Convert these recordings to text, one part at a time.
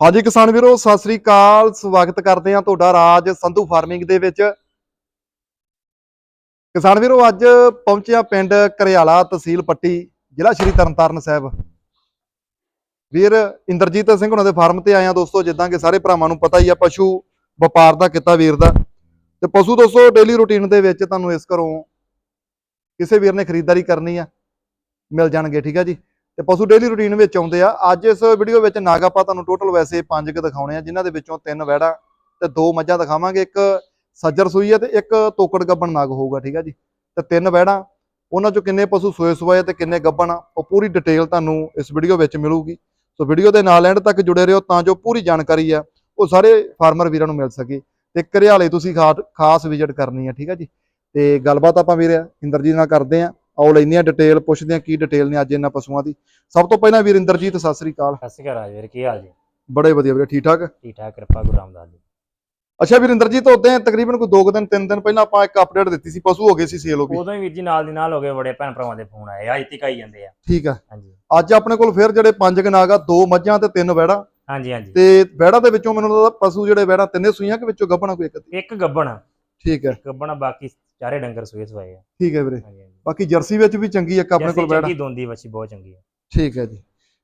ਹਾਂਜੀ ਕਿਸਾਨ ਵੀਰੋ, ਸਤਿ ਸ੍ਰੀ ਅਕਾਲ। ਸਵਾਗਤ ਕਰਦੇ ਹਾਂ ਤੁਹਾਡਾ ਰਾਜ ਸੰਧੂ ਫਾਰਮਿੰਗ ਦੇ ਵਿੱਚ। ਕਿਸਾਨ ਵੀਰੋ, ਅੱਜ ਪਹੁੰਚਿਆ ਪਿੰਡ ਕਰਿਆਲਾ ਤਹਿਸੀਲ ਪੱਟੀ, ਜ਼ਿਲ੍ਹਾ ਸ਼੍ਰੀ ਤਰਨਤਾਰਨ ਸਾਹਿਬ। ਵੀਰ ਇੰਦਰਜੀਤ ਸਿੰਘ ਉਹਨਾਂ ਦੇ ਫਾਰਮ ਤੇ ਆਏ ਆ ਦੋਸਤੋ, ਜਿੱਦਾਂ ਕਿ ਸਾਰੇ ਭਰਾਵਾਂ ਨੂੰ ਪਤਾ ਹੀ ਆ, ਪਸ਼ੂ ਵਪਾਰ ਦਾ ਕਿੱਤਾ ਵੀਰ ਦਾ। ਤੇ ਪਸ਼ੂ ਦੋਸਤੋ ਡੇਲੀ ਰੁਟੀਨ ਦੇ ਵਿੱਚ ਤੁਹਾਨੂੰ ਇਸ ਘਰੋਂ ਕਿਸੇ ਵੀਰ ਨੇ ਖਰੀਦਦਾਰੀ ਕਰਨੀ ਆ, ਮਿਲ ਜਾਣਗੇ, ਠੀਕ ਆ ਜੀ। ਤੇ ਪਸ਼ੂ ਡੇਲੀ ਰੂਟੀਨ ਵਿੱਚ ਆਉਂਦੇ ਆ। ਅੱਜ ਇਸ ਵੀਡੀਓ ਵਿੱਚ ਨਾਗ ਆਪਾਂ ਤੁਹਾਨੂੰ ਟੋਟਲ ਵੈਸੇ ਪੰਜ ਕੁ ਦਿਖਾਉਣੇ ਆ, ਜਿਨ੍ਹਾਂ ਦੇ ਵਿੱਚੋਂ ਤਿੰਨ ਵੈੜਾ ਤੇ ਦੋ ਮੱਝਾਂ ਦਿਖਾਵਾਂਗੇ। ਇੱਕ ਸੱਜਰ ਸੂਈ ਹੈ ਤੇ ਇੱਕ ਤੋਕੜ ਗੱਬਣ ਨਾਗ ਹੋਊਗਾ, ਠੀਕ ਆ ਜੀ? ਤੇ ਤਿੰਨ ਵੈੜਾ। ਉਹਨਾਂ ਚੋਂ ਕਿੰਨੇ ਪਸ਼ੂ ਸੋਏ ਸੋਏ ਤੇ ਕਿੰਨੇ ਗੱਬਣ ਆ, ਉਹ ਪੂਰੀ ਡਿਟੇਲ ਤੁਹਾਨੂੰ ਇਸ ਵੀਡੀਓ ਵਿੱਚ ਮਿਲੂਗੀ। ਸੋ ਵੀਡੀਓ ਦੇ ਨਾਲ ਐਂਡ ਤੱਕ ਜੁੜੇ ਰਹੋ ਤਾਂ ਜੋ ਪੂਰੀ ਜਾਣਕਾਰੀ ਆ, ਉਹ ਸਾਰੇ ਫਾਰਮਰ ਵੀਰਾਂ ਨੂੰ ਮਿਲ ਸਕੇ ਤੇ ਘਰਿਆਲੇ ਤੁਸੀਂ ਖਾ- ਖਾਸ ਵਿਜ਼ਿਟ ਕਰਨੀ ਆ, ਠੀਕ ਆ ਜੀ? ਤੇ ਗੱਲਬਾਤ ਆਪਾਂ ਵੀਰ ਇੰਦਰਜੀਤ ਨਾਲ ਕਰਦੇ ਆ। ਆਓ ਲੈਂਦੇ ਆ ਡਿਟੇਲ ਪੁੱਛਦੇ ਆ ਕੀ ਡਿਟੇਲ ਨੇ ਅੱਜ ਇਹਨਾਂ ਪਸ਼ੂਆਂ ਦੀ। ਸਭ ਤੋਂ ਪਹਿਲਾਂ ਵੀਰ ਇੰਦਰਜੀਤ ਸਤਿ ਸ੍ਰੀ ਅਕਾਲ। ਸਤਿ ਸ਼੍ਰੀ ਅਕਾਲ ਰਾਜਵੀਰ ਕੀ ਹਾਲ ਜੀ? ਬੜੇ ਵਧੀਆ ਵੀਰੇ ਠੀਕ ਠਾਕ? ਠੀਕ ਠਾਕ ਕਿਰਪਾ ਗੁਰੂ ਰਾਮਦਾਸ ਜੀ। ਅੱਛਾ ਵੀਰ ਇੰਦਰਜੀਤ ਉਦੋਂ ਤਕਰੀਬਨ ਕੋਈ 2 ਦਿਨ 3 ਦਿਨ ਪਹਿਲਾਂ ਆਪਾਂ ਇੱਕ ਅਪਡੇਟ ਦਿੱਤੀ ਸੀ ਪਸ਼ੂ ਹੋ ਗਏ ਸੀ ਸੇਲ ਹੋ ਗਈ ਉਦੋਂ ਹੀ ਵੀਰ ਜੀ ਨਾਲ ਦੀ ਨਾਲ ਹੋ ਗਏ ਬੜੇ ਭੈਣ ਭਰਾਵਾਂ ਦੇ ਫੋਨ ਆਏ ਆ ਇੱਥੇ ਕਾਈ ਜਾਂਦੇ ਆ। ਠੀਕ ਆ। ਹਾਂਜੀ। ਅੱਜ ਆਪਣੇ ਕੋਲ ਫਿਰ ਜਿਹੜੇ ਪੰਜ ਕਨਾਗ ਆ ਦੋ ਮੱਝਾਂ ਤੇ ਤਿੰਨ ਵੈੜਾ। ਹਾਂਜੀ ਹਾਂਜੀ। ਤੇ ਵੈੜਾ ਦੇ ਵਿੱਚੋਂ ਮੈਨੂੰ ਲੱਗਦਾ ਪਸ਼ੂ ਜਿਹੜੇ ਵੈੜਾ ਤਿੰਨੇ ਸੂਈਆਂ ਕਿ ਵਿੱਚੋਂ ਗੱਭਣਾ ਕੋਈ ਇੱਕ? ਇੱਕ ਗੱਬਣ ਠੀਕ ਹੈ। ਗੱਬਣ ਬਾਕੀ ਚਾਰੇ ਡੰਗਰ ਸੂਏ ਸਵਾਏ ਆ। ਠੀਕ ਹੈ ਵੀਰੇ। ਹਾਂਜੀ। ਬਾਕੀ ਜਰਸੀ ਵਿੱਚ ਵੀ ਚੰਗੀ ਇੱਕ ਆਪਣੇ ਕੋਲ ਜਰਸੀ ਵੈੜਾ ਚੰਗੀ ਦੋਂਦੀ ਵੱਛੀ ਬਹੁਤ ਚੰਗੀ ਆ। ਠੀਕ ਹੈ ਜੀ।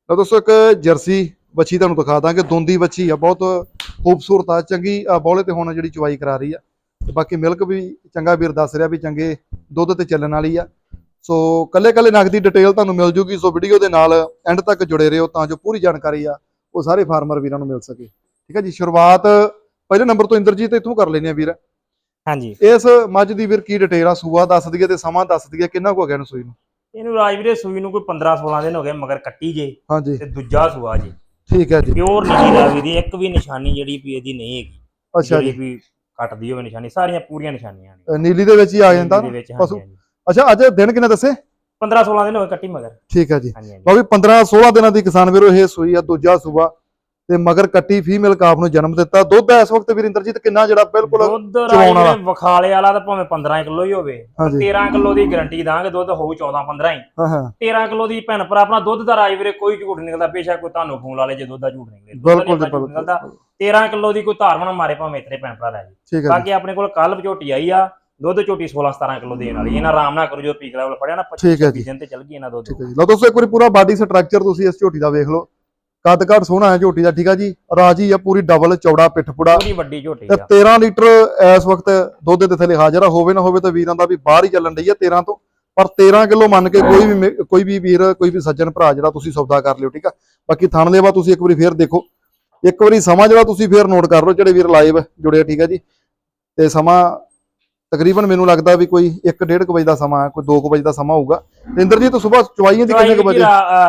ਲਓ ਦੋਸਤੋ ਇੱਕ ਜਰਸੀ ਬੱਚੀ ਤੁਹਾਨੂੰ ਦਿਖਾ ਦਾਂਗੇ। ਦੋਂਦੀ ਬੱਚੀ ਆ ਬਹੁਤ ਖੂਬਸੂਰਤ ਆ ਚੰਗੀ ਬੌਲੇ ਤੇ ਹੁਣ ਜਿਹੜੀ ਚਵਾਈ ਕਰਾ ਰਹੀ ਆ। ਤੇ ਬਾਕੀ ਮਿਲਕ ਵੀ ਚੰਗਾ ਵੀਰ ਦੱਸ ਰਿਹਾ ਵੀ ਚੰਗੇ ਦੁੱਧ ਤੇ ਚੱਲਣ ਵਾਲੀ ਆ। ਸੋ ਕੱਲੇ ਕੱਲੇ ਨਗ ਦੀ ਡਿਟੇਲ ਤੁਹਾਨੂੰ ਮਿਲ ਜੂਗੀ। ਸੋ ਵੀਡੀਓ ਦੇ ਨਾਲ ਐਂਡ ਤੱਕ ਜੁੜੇ ਰਹੋ ਤਾਂ ਜੋ ਪੂਰੀ ਜਾਣਕਾਰੀ ਆ ਉਹ ਸਾਰੇ ਫਾਰਮਰ ਵੀਰਾਂ ਨੂੰ ਮਿਲ ਸਕੇ। ਠੀਕ ਹੈ ਜੀ ਸ਼ੁਰੂਆਤ ਪਹਿਲੇ ਨੰਬਰ ਤੋਂ ਇੰਦਰਜੀਤ ਇੱਥੋਂ ਕਰ ਲੈਨੇ ਆ ਵੀਰ। ਹਾਂਜੀ। ਇਸ ਮੱਝ ਦੀ ਵੀਰ ਕੀ ਡਿਟੇਲ ਆ? ਸੂਆ ਦੱਸ ਦਈਏ ਤੇ ਸਮਾਂ ਦੱਸ ਦਈਏ ਕਿੰਨਾ ਕੁ ਹੋ ਗਿਆ ਨੂੰ ਸੂਈ ਨੂੰ? ਇਹਨੂੰ ਰਾਜਵੀਰੇ ਸੂਈ ਨੂੰ ਕੋਈ 15 16 ਦਿਨ ਹੋ ਗਏ ਮਗਰ ਕੱਟੀ ਜੇ ਹਾਂਜੀ। ਤੇ ਦੂਜਾ ਸੂਆ ਜੀ। ਠੀਕ ਹੈ ਜੀ। ਪਿਓਰ ਨਹੀਂ ਰਾਜਵੀਰ ਦੀ ਇੱਕ ਵੀ ਨਿਸ਼ਾਨੀ ਜਿਹੜੀ ਵੀ ਇਹਦੀ ਨਹੀਂ ਹੈਗੀ। ਅੱਛਾ ਜੀ। ਵੀ ਕੱਟਦੀ ਹੋਵੇ ਨਿਸ਼ਾਨੀ ਸਾਰੀਆਂ ਪੂਰੀਆਂ ਨਿਸ਼ਾਨੀਆਂ ਨੇ। ਨੀਲੀ ਦੇ ਵਿੱਚ ਹੀ ਆ ਜਾਂਦਾ? ਪਸ਼ੂ। ਅੱਛਾ ਅੱਜ ਦਿਨ ਕਿੰਨੇ ਦੱਸੇ? 15 16 ਦਿਨ ਹੋ ਗਏ ਕੱਟੀ ਮਗਰ। ਠੀਕ ਹੈ ਜੀ। ਵੀ 15 16 ਦਿਨਾਂ ਦੀ ਕਿਸਾਨ ਵੀਰੋ ਇਹ ਸੂਈ ਆ ਦੂਜਾ ਸੂਆ। ਤੇ ਮਗਰ ਕੱਟੀ ਫੀਮੇਲ ਕਾਫ ਨੂੰ ਜਨਮ ਦਿੱਤਾ। ਦੁੱਧ ਇਸ ਵਕਤ ਵੀਰਿੰਦਰਜੀਤ ਕਿੰਨਾ ਜਿਹੜਾ ਬਿਲਕੁਲ ਦੁੱਧ। ਰਾਜਵੀਰੇ ਵਿਖਾਲੇ ਵਾਲਾ ਤਾਂ ਭਾਵੇਂ 15 ਕਿਲੋ ਹੀ ਹੋਵੇ। ਹਾਂਜੀ। 13 ਕਿਲੋ ਦੀ ਗਾਰੰਟੀ ਦਾਂਗੇ ਦੁੱਧ ਹੋਊ 14 15 ਹੀ। ਹਾਂ ਹਾਂ। 13 ਕਿਲੋ ਦੀ ਭੈਣ ਭਰਾ ਆਪਣਾ ਦੁੱਧ ਦਾ ਰਾਜ ਵੀਰੇ ਕੋਈ ਝੂਠ ਨਿਕਲਦਾ ਬੇਸ਼ੱਕ ਕੋਈ ਤੁਹਾਨੂੰ ਫੋਨ ਲਾ ਲੇ ਜੇ ਦੁੱਧ ਦਾ ਝੂਠ ਨਿਕਲੇ। ਬਿਲਕੁਲ ਨਿਕਲਦਾ ਬਿਲਕੁਲ। 13 ਕਿਲੋ ਦੀ ਕੋਈ ਧਾਰਮ ਨਾ ਮਾਰੇ ਭਾਵੇਂ ਇਤਨੇ ਭੈਣ ਭਰਾ ਲੈ ਜੀ। ਬਾਕੀ ਆਪਣੇ ਕੋਲ ਕੱਲ ਝੋਟੀ ਆਈ ਆ ਦੁੱਧ ਝੋਟੀ 16 17 ਕਿਲੋ ਦੇਣ ਵਾਲੀ। ਇਹਨਾਂ ਆਰਾਮ ਨਾਲ ਕਰੂ ਜੋ ਪੀਕ ਲੈਵਲ ਫੜਿਆ ਨਾ ਠੀਕ ਹੈ ਜੀ। 25 ਦਿਨ ਤੇ ਚੱਲ ਗਈ ਇਹਨਾਂ ਦੁੱਧ ਠੀਕ ਹੈ ਜੀ। ਲਓ ਦੋਸਤੋ ਇੱਕ ਵਾਰੀ ਪੂਰਾ ਬਾਡੀ ਸਟਰਕਚਰ ਤੁਸੀਂ ਇਸ ਝੋਟੀ ਦਾ ਵੇਖ ਲਓ। ਕੱਦ ਕਾਠ ਸੋਹਣਾ ਹੈ ਝੋਟੀ ਦਾ ਠੀਕ ਆ ਜੀ? ਰਾਜੀ ਆ ਪੂਰੀ ਡਬਲ ਚੌੜਾ ਪਿੱਠ ਪੁੜਾ। ਪੂਰੀ ਵੱਡੀ ਝੋਟੀ ਤੇ ਆ। 13 ਲੀਟਰ ਇਸ ਵਕਤ ਦੁੱਧ ਦੇ ਥੱਲੇ ਹਾਜ਼ਰ ਆ ਹੋਵੇ ਨਾ ਹੋਵੇ ਤਾਂ ਵੀਰਾਂ ਦਾ ਵੀ ਬਾਹਰ ਹੀ ਚੱਲਣ ਡਈ ਆ 13 ਤੋਂ। ਪਰ 13 ਕਿਲੋ ਮੰਨ ਕੇ ਕੋਈ ਵੀ ਮੇ- ਕੋਈ ਵੀ ਵੀਰ ਕੋਈ ਵੀ ਸੱਜਣ ਭਰਾ ਜਿਹੜਾ ਤੁਸੀਂ ਸੌਦਾ ਕਰ ਲਿਓ ਠੀਕ ਆ? ਬਾਕੀ ਥਣ ਦੇਵਾ ਤੁਸੀਂ ਇੱਕ ਵਾਰੀ ਫੇਰ ਦੇਖੋ। ਇੱਕ ਵਾਰੀ ਸਮਾਂ ਜਿਹੜਾ ਤੁਸੀਂ ਫੇਰ ਨੋਟ ਕਰ ਲਓ ਜਿਹੜੇ ਵੀਰ ਲਾਈਵ ਜੁੜੇ ਆ, ਠੀਕ ਆ ਜੀ? ਤੇ ਸਮਾਂ ਤਕਰੀਬਨ ਮੈਨੂੰ ਲੱਗਦਾ ਵੀ ਕੋਈ 1:30 ਵਜੇ ਦਾ ਸਮਾਂ ਹੈ ਕੋਈ 2 ਵਜੇ ਦਾ ਸਮਾਂ ਹੋਊਗਾ। ਤੇ ਇੰਦਰਜੀਤ ਸਵੇਰ ਚਵਾਈਆਂ ਦੀ ਕਿੰਨੇ ਕੁ ਵਜੇ?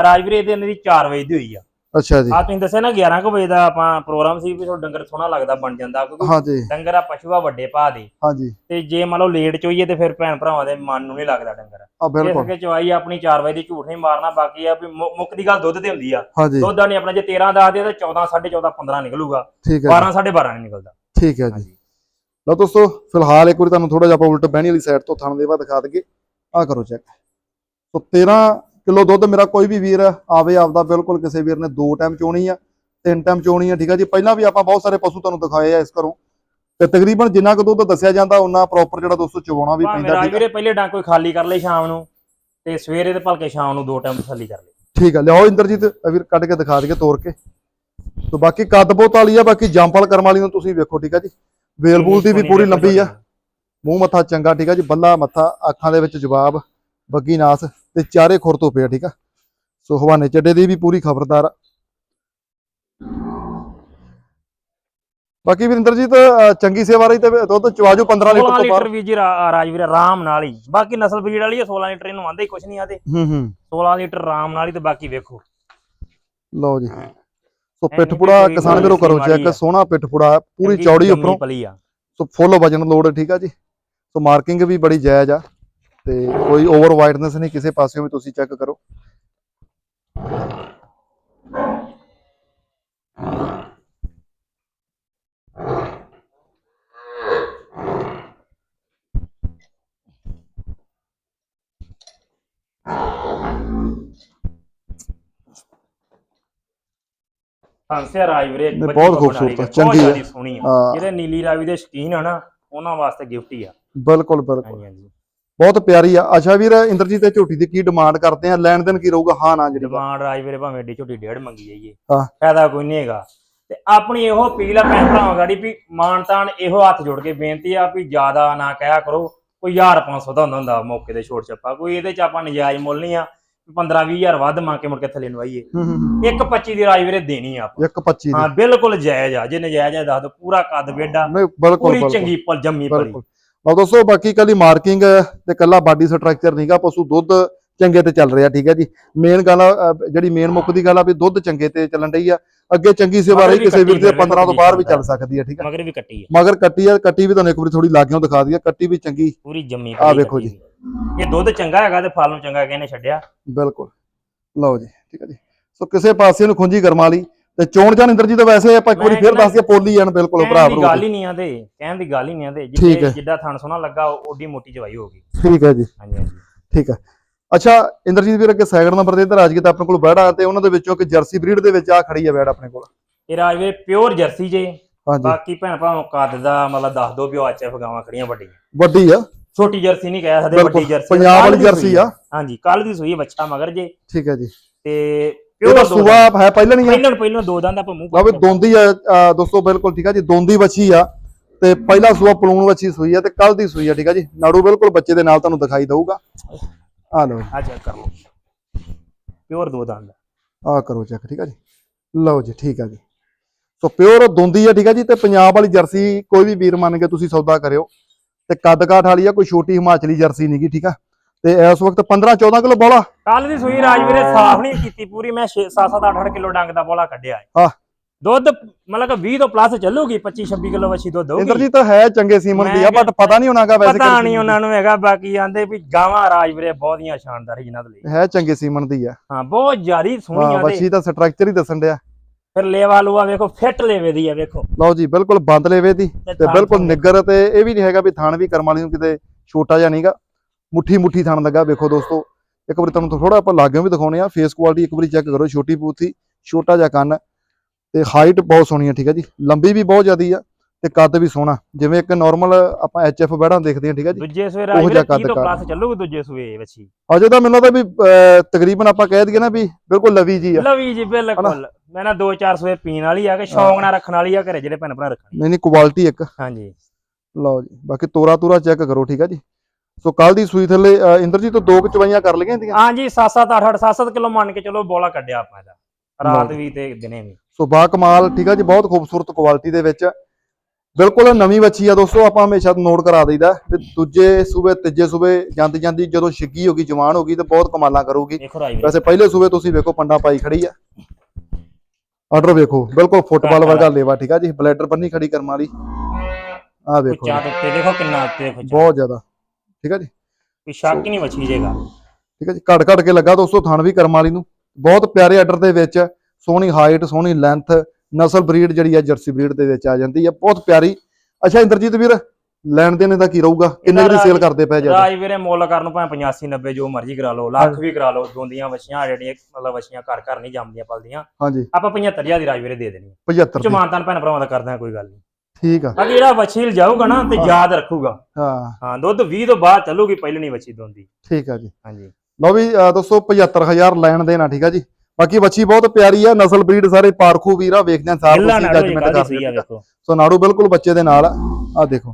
ਰਾਜਵੀਰੇ ਦੇ ਇਹਨਾਂ ਦੀ 4 ਵਜੇ ਦੀ ਹੋਈ ਆ। ਅੱਛਾ ਜੀ। ਆ ਤੁਸੀਂ ਦੱਸਿਆ ਨਾ 11 ਕੁ ਵਜੇ ਦਾ ਆਪਾਂ ਪ੍ਰੋਗਰਾਮ ਸੀ ਵੀ ਤੁਹਾਡਾ ਡੰਗਰ ਸੋਹਣਾ ਲੱਗਦਾ ਬਣ ਜਾਂਦਾ ਕਿਉਂਕਿ ਡੰਗਰ ਆ ਪਸ਼ੂ ਆ ਵੱਡੇ ਭਾ ਦੇ। ਹਾਂਜੀ ਤੇ ਜੇ ਮੰਨ ਲਓ ਲੇਟ ਚ ਹੋਈਏ ਤੇ ਫਿਰ ਭੈਣ ਭਰਾਵਾਂ ਦੇ ਮਨ ਨੂੰ ਨਹੀਂ ਲੱਗਦਾ ਡੰਗਰ। ਆ ਇਸ ਬਿਲਕੁਲ। ਕਰਕੇ ਚਵਾਈ ਆਪਣੀ 4 ਵਜੇ ਦੀ ਝੂਠ ਨਹੀਂ ਮਾਰਨਾ ਬਾਕੀ ਆ ਵੀ ਮੁ- ਮੁੱਕ ਦੀ ਗੱਲ ਦੁੱਧ ਤੇ ਹੁੰਦੀ ਆ। ਹਾਂਜੀ ਦੁੱਧ ਦਾ ਨਹੀਂ ਆਪਣਾ ਜੇ 13 ਦੱਸਦੇ ਤਾਂ 14 14.5 15 ਨਿਕਲੂਗਾ। ਠੀਕ ਹੈ 12 12.5 ਨਹੀਂ ਨਿਕਲਦਾ। ਜੀ, ਠੀਕ ਹੈ ਜੀ। ਹਾਂਜੀ ਲਓ ਦੋਸਤੋ ਫਿਲਹਾਲ ਇੱਕ ਵਾਰੀ ਤੁਹਾਨੂੰ ਥੋੜਾ ਜਿਹਾ ਆਪਾਂ ਉਲਟ ਬਹਿਣੀ ਵਾਲੀ ਸਾਈਡ ਤੋਂ ਥਣ ਦੇਵਾ ਦਿਖਾ ਦਈਏ। ਆ ਕਰੋ ਚੈੱਕ ਸੋ 13 ਕਿਲੋ ਦੁੱਧ ਮੇਰਾ ਕੋਈ ਵੀ ਵੀਰ ਆਵੇ ਆਪਦਾ ਬਿਲਕੁਲ ਕਿਸੇ ਵੀਰ ਨੇ ਦੋ ਟਾਈਮ ਚੋਣੀ ਆ ਤਿੰਨ ਟਾਈਮ ਚੋਣੀ ਆ ਠੀਕ ਆ ਜੀ? ਪਹਿਲਾਂ ਵੀ ਆਪਾਂ ਬਹੁਤ ਸਾਰੇ ਪਸ਼ੂ ਤੁਹਾਨੂੰ ਦਿਖਾਏ ਆ ਇਸ ਘਰੋਂ। ਤੇ ਤਕਰੀਬਨ ਜਿੰਨਾ ਕੁ ਦੁੱਧ ਦੱਸਿਆ ਜਾਂਦਾ ਉਹਨਾਂ ਪ੍ਰੋਪਰ ਜਿਹੜਾ ਦੋਸਤੋ ਚਵਾਉਣਾ ਵੀ ਪੈਂਦਾ ਠੀਕ ਆ? ਰਾਜਵੀਰੇ ਪਹਿਲੇ ਡਾਂ ਕੋਈ ਖਾਲੀ ਕਰ ਲਈ ਸ਼ਾਮ ਨੂੰ ਤੇ ਸਵੇਰੇ ਤੇ ਭਲਕੇ ਸ਼ਾਮ ਨੂੰ ਦੋ ਟਾਈਮ ਤਸੱਲੀ ਕਰ ਲਈ ਠੀਕ ਆ ਲਿਆਓ ਇੰਦਰਜੀਤ ਵੀਰ ਕੱਢ ਕੇ ਦਿਖਾ ਦਈਏ ਤੋੜ ਕੇ। ਸੋ ਬਾਕੀ ਕੱਦ ਬਹੁਤ ਵਾਲੀ ਆ ਬਾਕੀ ਜੰਪਲ ਕਰਮ ਵਾਲੀ ਨੂੰ ਤੁਸੀਂ ਵੇਖੋ ਠੀਕ ਆ ਜੀ? ਵੇਲਬੂਲ ਦੀ ਵੀ ਪੂਰੀ ਲੰਬੀ ਆ। ਮੂੰਹ ਮੱਥਾ ਚੰਗਾ ਠੀਕ ਆ ਜੀ? ਬੱਲਾ ਮੱਥਾ ਅੱਖਾਂ ਦੇ ਵਿੱਚ ਜਵਾਬ ਬੱਗੀ ਨਾਸ। ਤੇ ਚਾਰੇ ਖੁਰ ਤੋਂ ਪਿਆ ਠੀਕ ਆ? ਸੋ ਹਵਾਨੇ ਚੱਡੇ ਦੀ ਵੀ ਪੂਰੀ ਖਬਰਦਾਰ। ਬਾਕੀ ਵਿਰਿੰਦਰਜੀਤ ਅਹ, ਚੰਗੀ ਸੇਵਾ ਰਹੀ ਤੇ ਦੁੱਧ ਚਵਾਜੋ 15 ਲੀਟਰ 16 ਤੋਂ ਬਾਹਰ। ਵੀ ਜੀ ਰਾਜਵੀਰੇ ਆਰਾਮ ਨਾਲ ਹੀ। ਬਾਕੀ ਨਸਲ ਬਰੀਡ ਵਾਲੀ ਆ 16 ਲੀਟਰ ਇਹਨੂੰ ਆਂਦੇ ਹੀ ਕੁਛ ਨਹੀਂ ਆਦੇ। ਹੂੰ ਹੂੰ। 16 ਲੀਟਰ ਆਰਾਮ ਨਾਲ ਹੀ ਤੇ ਬਾਕੀ ਵੇਖੋ। ਲਓ ਜੀ। ਸੋ ਪਿੱਠਪੁੜਾ ਕਿਸਾਨ ਵੀਰੋ ਕਰੋ ਚੈੱਕ। ਸੋਹਣਾ ਪਿੱਠਪੁੜਾ ਪੂਰੀ ਚੌੜੀ ਉੱਪਰੋਂ। ਸੋ ਫੁੱਲ ਵਜਨ ਲੋਡ ਠੀਕ ਆ ਜੀ। ਸੋ ਮਾਰਕਿੰਗ ਵੀ ਬੜੀ ਜਾਇਜ਼ ਆ। ਤੇ ਕੋਈ ਓਵਰ ਵਾਈਡਨੈਸ ਨਹੀਂ ਕਿਸੇ ਪਾਸਿਓਂ ਵੀ ਤੁਸੀਂ ਚੈੱਕ ਕਰੋ। ਹੰਸਿਆ ਰਾਜ ਵੀਰੇ ਬਹੁਤ ਖੂਬਸੂਰਤ, ਹੈ, ਚੰਗੀ ਹੈ। ਸੋਹਣੀ ਜਿਹੜੇ ਨੀਲੀ ਰਾਵੀ ਦੇ ਸ਼ਕੀਨ ਆ ਨਾ ਉਹਨਾਂ ਵਾਸਤੇ ਗਿਫਟ ਹੀ ਆ। ਬਿਲਕੁਲ ਬਿਲਕੁਲ। ਹਾਂਜੀ ਹਾਂਜੀ। ਬਹੁਤ ਪਿਆਰੀ ਆ। ਅੱਛਾ ਵੀਰ ਇੰਦਰਜੀਤ ਤੇ ਝੋਟੀ ਦੀ ਕੀ ਡਿਮਾਂਡ ਕਰਦੇ ਆ? ਲੈਣ ਦੇਣ ਕੀ ਰਹੂਗਾ? ਹਾਂ ਨਾ ਜਿਹੜੀ ਡਿਮਾਂਡ ਰਾਜ ਵੀਰੇ ਭਾਵੇਂ ਏਡੀ ਛੋਟੀ ਡੇਢ ਮੰਗੀ ਜਾਈਏ। ਹਾਂ। ਫਾਇਦਾ ਕੋਈ ਨਹੀਂ ਹੈਗਾ। ਤੇ ਆਪਣੀ ਇਹੋ ਅਪੀਲ ਆ ਭੈਣ ਗਾੜੀ ਵੀ ਮਾਨਤਾਨ ਇਹੋ ਹੱਥ ਜੋੜ ਕੇ ਬੇਨਤੀ ਆ ਵੀ ਜ਼ਿਆਦਾ ਨਾ ਕਹਿਆ ਕਰੋ। ਕੋਈ 1500 ਦਾ ਹੁੰਦਾ ਹੁੰਦਾ ਮੌਕੇ ਤੇ ਛੋਟ ਛੱਪਾ। ਕੋਈ ਇਹਦੇ ਚ ਆਪਾਂ ਨਜਾਇਜ਼ ਮੁੱਲ ਨਹੀਂ ਆ। 15 20000 ਵੱਧ ਮੰਗ ਕੇ ਮੁੜ ਕੇ ਥੱਲੇ ਨੂੰ ਆਈਏ ਹੂੰ ਹੂੰ ਹੂੰ। ਇੱਕ 25 ਦੀ ਰਾਜ ਵੀਰੇ ਦੇਣੀ ਆ ਆਪਾਂ। ਇੱਕ 25 ਹਾਂ ਬਿਲਕੁਲ ਜਾਇਜ਼ ਆ। ਜੇ ਨਜਾਇਜ਼ ਆ ਦੱਸ ਦੋ ਪੂਰਾ ਕੱਦ ਵੇਡਾ ਪੂਰੀ ਚੰਗੀ ਪਲ ਜੰਮੀ ਪਲੀ। ਲਓ ਦੋਸਤੋ ਬਾਕੀ ਕੱਲੀ ਮਾਰਕਿੰਗ ਤੇ ਕੱਲਾ ਬਾਡੀ ਸਟਰਕਚਰ ਨਹੀਂਗਾ ਪਸ਼ੂ ਦੁੱਧ ਚੰਗੇ ਤੇ ਚੱਲ ਰਿਹਾ ਠੀਕ ਹੈ ਜੀ। ਮੇਨ ਗੱਲ ਆ, ਜਿਹੜੀ ਮੇਨ ਮੁੱਖ ਦੀ ਗੱਲ ਆ ਵੀ ਦੁੱਧ ਚੰਗੇ ਤੇ ਚੱਲਣ ਡਈ ਆ। ਅੱਗੇ ਚੰਗੀ ਸੇਵਾ ਰਹੀ ਕਿਸੇ ਵੀਰ ਦੇ ਫਿਰਦੇ 15 ਤੋਂ ਬਾਹਰ ਵੀ ਚੱਲ ਸਕਦੀ ਹੈ ਠੀਕ ਹੈ ਮਗਰ ਵੀ ਕੱਟੀ ਆ। ਮਗਰ ਕੱਟੀ ਆ ਕੱਟੀ ਵੀ ਤੁਹਾਨੂੰ ਇੱਕ ਵਾਰੀ ਥੋੜੀ ਲਾਗਿਓਂ ਦਿਖਾ ਦਈਏ ਕੱਟੀ ਵੀ ਚੰਗੀ। ਪੂਰੀ ਜੰਮੀ ਪਲੀ ਵੇਖੋ ਵੀ। ਇਹ ਦੁੱਧ ਚੰਗਾ ਹੈਗਾ ਤੇ ਫਲ ਨੂੰ ਚੰਗਾ ਕਿਹਨੇ ਛੱਡਿਆ। ਬਿਲਕੁਲ। ਲਓ ਜੀ ਠੀਕ ਹੈ ਜੀ। ਸੋ ਕਿਸੇ ਪਾਸੇ ਨੂੰ ਖੁੰਜੀ ਕਰਮਾ ਲਈ। ਤੇ ਚੋਣ ਜਾਨ ਇੰਦਰ ਜੀ ਤਾਂ ਵੈਸੇ ਆਪਾਂ ਇੱਕ ਵਾਰੀ ਫਿਰ ਦੱਸ ਦਈਏ ਪੋਲੀ ਜਾਨ ਬਿਲਕੁਲ ਭਰਾ ਭਰੂ ਗੱਲ ਹੀ ਨਹੀਂ ਆਂਦੇ ਕਹਿਣ ਦੀ ਗੱਲ ਹੀ ਨਹੀਂ ਆਂਦੇ ਹੈ। ਜਿੱਡਾ ਥਣ ਸੋਨਾ ਲੱਗਾ ਓਡੀ ਮੋਟੀ ਚਵਾਈ ਹੋ ਗਈ। ਠੀਕ ਹੈ ਜੀ। ਹਾਂਜੀ ਹਾਂਜੀ। ਠੀਕ ਹੈ। ਅੱਛਾ ਇੰਦਰਜੀਤ ਵੀਰ ਅੱਗੇ ਸੈਕਿੰਡ ਨੰਬਰ ਤੇ ਇੱਧਰ ਆ ਜੀ ਤਾਂ ਆਪਣੇ ਕੋਲ ਬੈੜਾ ਤੇ ਉਹਨਾਂ ਦੇ ਵਿੱਚੋਂ ਇੱਕ ਜਰਸੀ ਬਰੀਡ ਦੇ ਵਿੱਚ ਆ ਖੜੀ ਹੈ ਬੈੜ ਆਪਣੇ ਕੋਲ। ਇਹ ਰਾਜਵੇ ਪਿਓਰ ਜਰਸੀ ਜੇ। ਹਾਂਜੀ। ਬਾਕੀ ਭੈਣ ਭਰਾਵਾਂ ਨੂੰ ਕੱਦ ਦਾ ਮਤਲਬ ਦੱਸ ਦੋ ਵੀ ਉਹ ਐਚਐਫ ਗਾਵਾਂ ਖੜੀਆਂ ਵੱਡੀਆਂ। ਵੱਡੀ ਆ। ਛੋਟੀ ਜਰਸੀ ਨਹੀਂ ਕਹਿ ਸਕਦੇ ਵੱਡੀ ਜਰਸੀ ਪੰਜਾਬ ਵਾਲੀ ਜਰਸੀ ਆ। ਹਾਂਜੀ ਕੱਲ ਦੀ ਸੂਈ ਬੱਚਾ ਮਗਰ ਜੇ। ਠੀਕ ਹੈ ਜੀ। ਤੇ ਇਹਦਾ ਪਿਓਰ ਸੂਆ ਹੈ ਪਹਿਲਾਂ ਨਹੀਂ ਪਹਿਲਾਂ ਪਹਿਲਾਂ ਦੋ ਦੰਦ ਆਪਾਂ ਮੂੰਹ ਬਾਬੇ ਦੋਂਦੀ ਆ ਦੋਸਤੋ ਬਿਲਕੁਲ ਠੀਕ ਆ ਜੀ ਦੋਂਦੀ ਬੱਚੀ ਆ ਤੇ ਪਹਿਲਾ ਸੂਆ ਪਲੂਣ ਬੱਚੀ ਸੂਈ ਆ ਤੇ ਕੱਲ ਦੀ ਸੂਈ ਆ ਠੀਕ ਆ ਜੀ। ਨਾੜੂ ਬਿਲਕੁਲ ਬੱਚੇ ਦੇ ਨਾਲ ਤੁਹਾਨੂੰ ਦਿਖਾਈ ਦਊਗਾ। ਆ ਲਓ ਆ ਚੈੱਕ ਕਰ। ਲਓ ਪਿਓਰ ਦੋ ਦੰਦ। ਆ ਕਰੋ ਚੈੱਕ ਠੀਕ ਆ ਜੀ। ਲਓ ਜੀ ਠੀਕ ਆ ਜੀ। ਸੋ ਪਿਓਰ ਦੋਂਦੀ ਆ ਠੀਕ ਆ ਜੀ ਤੇ ਪੰਜਾਬ ਵਾਲੀ ਜਰਸੀ ਕੋਈ ਵੀ ਵੀਰ ਮੰਨ ਕੇ ਤੁਸੀਂ ਸੌਦਾ ਕਰਿਓ। ਤੇ ਕੱਦ ਕਾਠ ਵਾਲੀ ਆ ਕੋਈ ਛੋਟੀ ਹਿਮਾਚਲੀ ਜਰਸੀ ਨਹੀਂਗੀ ਠੀਕ ਆ। ਤੇ ਇਸ ਵਕਤ 15 14 ਕਿਲੋ ਬੋਲਾ। ਕੱਲ ਦੀ ਸੂਈ ਰਾਜ ਵੀਰੇ ਸਾਫ਼ ਨਹੀਂ ਕੀਤੀ ਪੂਰੀ ਮੈਂ 6 7 7 8 8 ਕਿਲੋ ਡੰਗ ਦਾ ਬੋਲਾ ਕੱਢਿਆ ਹੈ। ਦੁੱਧ ਮਤਲਬ ਕਿ 20 ਤੋਂ ਪਲੱਸ ਚੱਲੂਗੀ 25 26 ਕਿਲੋ ਵੱਛੀ ਦੁੱਧ ਇੰਦਰ ਹੋਊਗੀ। ਜੀ ਤਾਂ ਹੈ ਚੰਗੇ ਸੀਮਨ ਦੀ ਆ ਬਟ ਪਤਾ ਨਹੀਂ ਹੋਣਾਗਾ ਵੈਸੇ ਪਤਾ ਨਹੀਂ ਉਹਨਾਂ ਨੂੰ ਹੈਗਾ ਬਾਕੀ ਆਂਦੇ ਵੀ ਗਾਵਾਂ ਰਾਜ ਵੀਰੇ ਬਹੁਤੀਆਂ ਸ਼ਾਨਦਾਰ ਜਿਨ੍ਹਾਂ ਦੇ ਲਈ। ਦੀ। ਹੈ ਚੰਗੇ ਸੀਮਨ ਦੀ ਆ। ਹਾਂ ਬਹੁਤ ਜ਼ਿਆਦੀ ਸੋਹਣੀਆਂ ਬੱਚੀ ਤੇ ਦਾ ਸਟਰਕਚਰ ਹੀ ਦੱਸਣ ਡਿਆ। ਫਿਰ ਲੇਵਾ ਲੂਆ ਵੇਖੋ ਫਿੱਟ ਲੇਵੇ ਦੀ ਆ ਵੇਖੋ। ਲਓ ਜੀ ਬਿਲਕੁਲ ਬੰਦ ਲੇਵੇ ਦੀ ਤੇ ਬਿਲਕੁਲ ਨਿੱਗਰ ਤੇ ਇਹ ਵੀ ਨਹੀਂ ਹੈਗਾ ਵੀ ਥਣ ਵੀ ਕਰਮ ਵਾਲੀ ਨੂੰ ਕਿਤੇ ਛੋਟਾ ਜਿਹਾ ਨਹੀਂਗਾ ਮੁੱਠੀ ਮੁੱਠੀ ਥਣ ਲੱਗਾ ਵੇਖੋ ਦੋਸਤੋ। ਇੱਕ ਵਾਰੀ ਤੁਹਾਨੂੰ ਥੋੜਾ ਆਪਾਂ ਲਾਗਿਓਂ ਵੀ ਦਿਖਾਉਣੇ ਆ ਫੇਸ ਕੁਆਲਿਟੀ ਇੱਕ ਵਾਰੀ ਚੈੱਕ ਕਰੋ ਛੋਟੀ ਪੂਥੀ ਛੋਟਾ ਜਿਹਾ ਕੰਨ। ਤੇ ਹਾਈਟ ਬਹੁਤ ਸੋਹਣੀ ਆ ਠੀਕ ਆ ਜੀ। ਲੰਬੀ ਵੀ ਬਹੁਤ ਜ਼ਿਆਦੀ ਆ ਤੇ ਕੱਦ ਵੀ ਸੋਹਣਾ। ਜਿਵੇਂ ਇੱਕ ਨਾਰਮਲ ਆਪਾਂ ਐਚਐਫ ਬੈੜਾਂ ਦੇਖਦੇ ਆ ਠੀਕ ਆ ਜੀ। ਦੂਜੇ ਸਵੇ ਰਾਜ ਉਹ ਵੀਰੇ ਜਿਹਾ 30 ਤੋਂ ਪਲੱਸ ਚੱਲੂਗੀ ਦੂਜੇ ਸੂਏ ਵੱਛੀ ਅਜੇ ਤਾਂ ਮੈਨੂੰ ਲੱਗਦਾ ਵੀ ਤਕਰੀਬਨ ਆਪਾਂ ਕਹਿ ਦਈਏ ਨਾ ਵੀ ਬਿਲਕੁਲ ਲਵੀ ਜੀ ਆ। ਲਵੀ ਜੀ ਬਿਲਕੁਲ। ਮੈਂ ਨਾ 2-4 ਸੂਏ ਪੀਣ ਵਾਲੀ ਆ ਕਿ ਸ਼ੌਂਕ ਨਾਲ ਰੱਖਣ ਵਾਲੀ ਆ ਘਰੇ ਜਿਹੜੇ ਭੈਣ ਭਰਾ ਰੱਖਣ। ਨਹੀਂ ਨਹੀਂ ਕੁਆਲਿਟੀ ਇੱਕ। ਹਾਂਜੀ। ਲਓ ਜੀ ਬਾਕੀ ਤੋਰਾ ਤੂਰਾ ਚੈੱਕ ਕਰੋ ਠੀਕ ਆ ਜੀ। ਸੋ ਕੱਲ ਦੀ ਸੂਈ ਥੱਲੇ ਅਹ, ਇੰਦਰ ਜੀ ਤੋਂ ਦੋ ਕੁ ਚਵਾਈਆਂ ਕਰ ਲਈਆਂ ਇਹਦੀਆਂ? ਹਾਂਜੀ 7-7 8-8 7-7 ਕਿਲੋ ਮੰਨ ਕੇ ਚਲੋ ਬੋਲਾ ਕੱਢਿਆ ਆਪਾਂ ਇਹਦਾ। ਰਾਤ ਵੀ ਤੇ ਦਿਨੇ ਵੀ। ਸੋ ਬਾ ਕਮਾਲ ਠੀਕ ਆ ਜੀ ਬਹੁਤ ਖੂਬਸੂਰਤ ਕੁਆਲਿਟੀ ਦੇ ਵਿੱਚ। ਬਿਲਕੁਲ ਨਵੀਂ ਬੱਚੀ ਆ ਦੋਸਤੋ ਆਪਾਂ ਹਮੇਸ਼ਾ ਨੋਟ ਕਰਾ ਦਈਦਾ। ਵੀ ਦੂਜੇ ਸੂਬੇ ਤੀਜੇ ਸੂਬੇ ਜਾਂਦੀ ਜਾਂਦੀ ਜਦੋਂ ਛਿੱਗੀ ਹੋ ਗਈ ਜਵਾਨ ਹੋ ਗਈ ਤੇ ਬਹੁਤ ਕਮਾਲਾਂ ਕਰੂਗੀ। ਵੈਸੇ ਪਹਿਲੇ ਸੂਬੇ ਤੁਸੀਂ ਵੇਖੋ ਪੰਡਾ ਪਾਈ ਖੜੀ ਆ। ਆਰਡਰ ਵੇਖੋ ਬਿਲਕੁਲ ਫੁੱਟਬਾਲ ਵਰਗਾ ਲੇਵਾ ਠੀਕ ਆ ਜੀ ਬਲੈਡਰ ਬੰਨੀ ਖੜੀ ਕਰਮ ਵਾਲੀ। ਆ ਵੇਖੋ ਉੱਚਾ ਤੇ ਉੱਤੇ ਦੇਖੋ ਕਿੰਨਾ ਉੱਤੇ ਦੇਖੋ ਬਹੁਤ ਜ਼ਿਆਦਾ। ਠੀਕ ਆ ਜੀ? ਕੋਈ ਸ਼ੱਕ ਹੀ ਨਹੀਂ ਵੱਛੀ ਜੇਗਾ। ਠੀਕ ਹੈ ਜੀ ਘੜ ਘੜ ਕੇ ਲੱਗਾ ਦੋਸਤੋ ਥਣ ਵੀ ਕਰਮ ਵਾਲੀ ਨੂੰ। ਬਹੁਤ ਪਿਆਰੇ ਆਰਡਰ ਦੇ ਵਿੱਚ ਸੋਹਣੀ ਹਾਈਟ ਸੋਹਣੀ ਲੈਂਥ ਨਸਲ ਬਰੀਡ ਜਿਹੜੀ ਆ ਜਰਸੀ ਬਰੀਡ ਦੇ ਵਿੱਚ ਆ ਜਾਂਦੀ ਆ। ਬਹੁਤ ਪਿਆਰੀ। ਅੱਛਾ ਇੰਦਰਜੀਤ ਵੀਰ ਲੈਣ ਦੇਣ ਦਾ ਕੀ ਰਹੂਗਾ? ਕਿੰਨੇ ਦੀ ਸੇਲ ਕਰਦੇ ਪਏ ਜੀ? ਰਾਜ ਵੀਰੇ ਮੁੱਲ ਕਰਨ ਨੂੰ ਭਾਵੇਂ 85 90 ਜੋ ਮਰਜ਼ੀ ਕਰਾ ਲਓ ਲੱਖ ਵੀ ਕਰਾ ਲਓ ਦੋਂਦੀਆਂ ਵੱਛੀਆਂ ਜਿਹੜੀਆਂ ਮਤਲਬ ਵੱਛੀਆਂ ਘਰ ਘਰ ਨਹੀਂ ਜੰਮਦੀਆਂ ਪਲਦੀਆਂ। ਹਾਂਜੀ। ਆਪਾਂ 75000 ਦੀ ਰਾਜ ਵੀਰੇ ਦੇ ਦੇਣੀ 75 ਦੀ। ਚਮਾਨਤਾਨ ਭੈਣ ਭਰਾਵਾਂ ਦਾ ਕਰਦੇ ਹਾਂ ਕੋਈ ਗੱਲ ਨਹੀਂ। ਠੀਕ ਆ। ਬਾਕੀ ਜਿਹੜਾ ਵੱਛੀ ਜਾਊਗਾ ਨਾ ਤੇ ਯਾਦ ਰੱਖੂਗਾ। ਹਾਂ। ਹਾਂ ਦੁੱਧ 20 ਤੋਂ ਬਾਅਦ ਚੱਲੂਗੀ ਪਹਿਲਾਂ ਨਹੀਂ ਵੱਛੀ ਦੋਂਦੀ। ਠੀਕ ਆ ਜੀ। ਹਾਂਜੀ। ਲਓ ਵੀ ਦੋਸਤੋ 75000 ਲੈਣ ਦੇਣਾ ਠੀਕ ਆ ਜੀ। ਬਾਕੀ ਬੱਚੀ ਬਹੁਤ ਪਿਆਰੀ ਆ ਨਸਲ ਬਰੀਡ ਸਾਰੇ ਪਾਰਖੂ ਵੀਰ ਵੇਖਦੇ ਆ ਸਾਰ ਗਿੱਲਾ ਤੁਸੀਂ ਨਾੜੋ ਜੱਜਮੈਂਟ ਕਾਦੀ ਕਰ ਸਹੀ ਆ ਸਕਦੇ ਵੇਖੋ। ਸੋ ਨਾੜੂ ਬਿਲਕੁਲ ਬੱਚੇ ਦੇ ਨਾਲ ਆ। ਆਹ ਦੇਖੋ।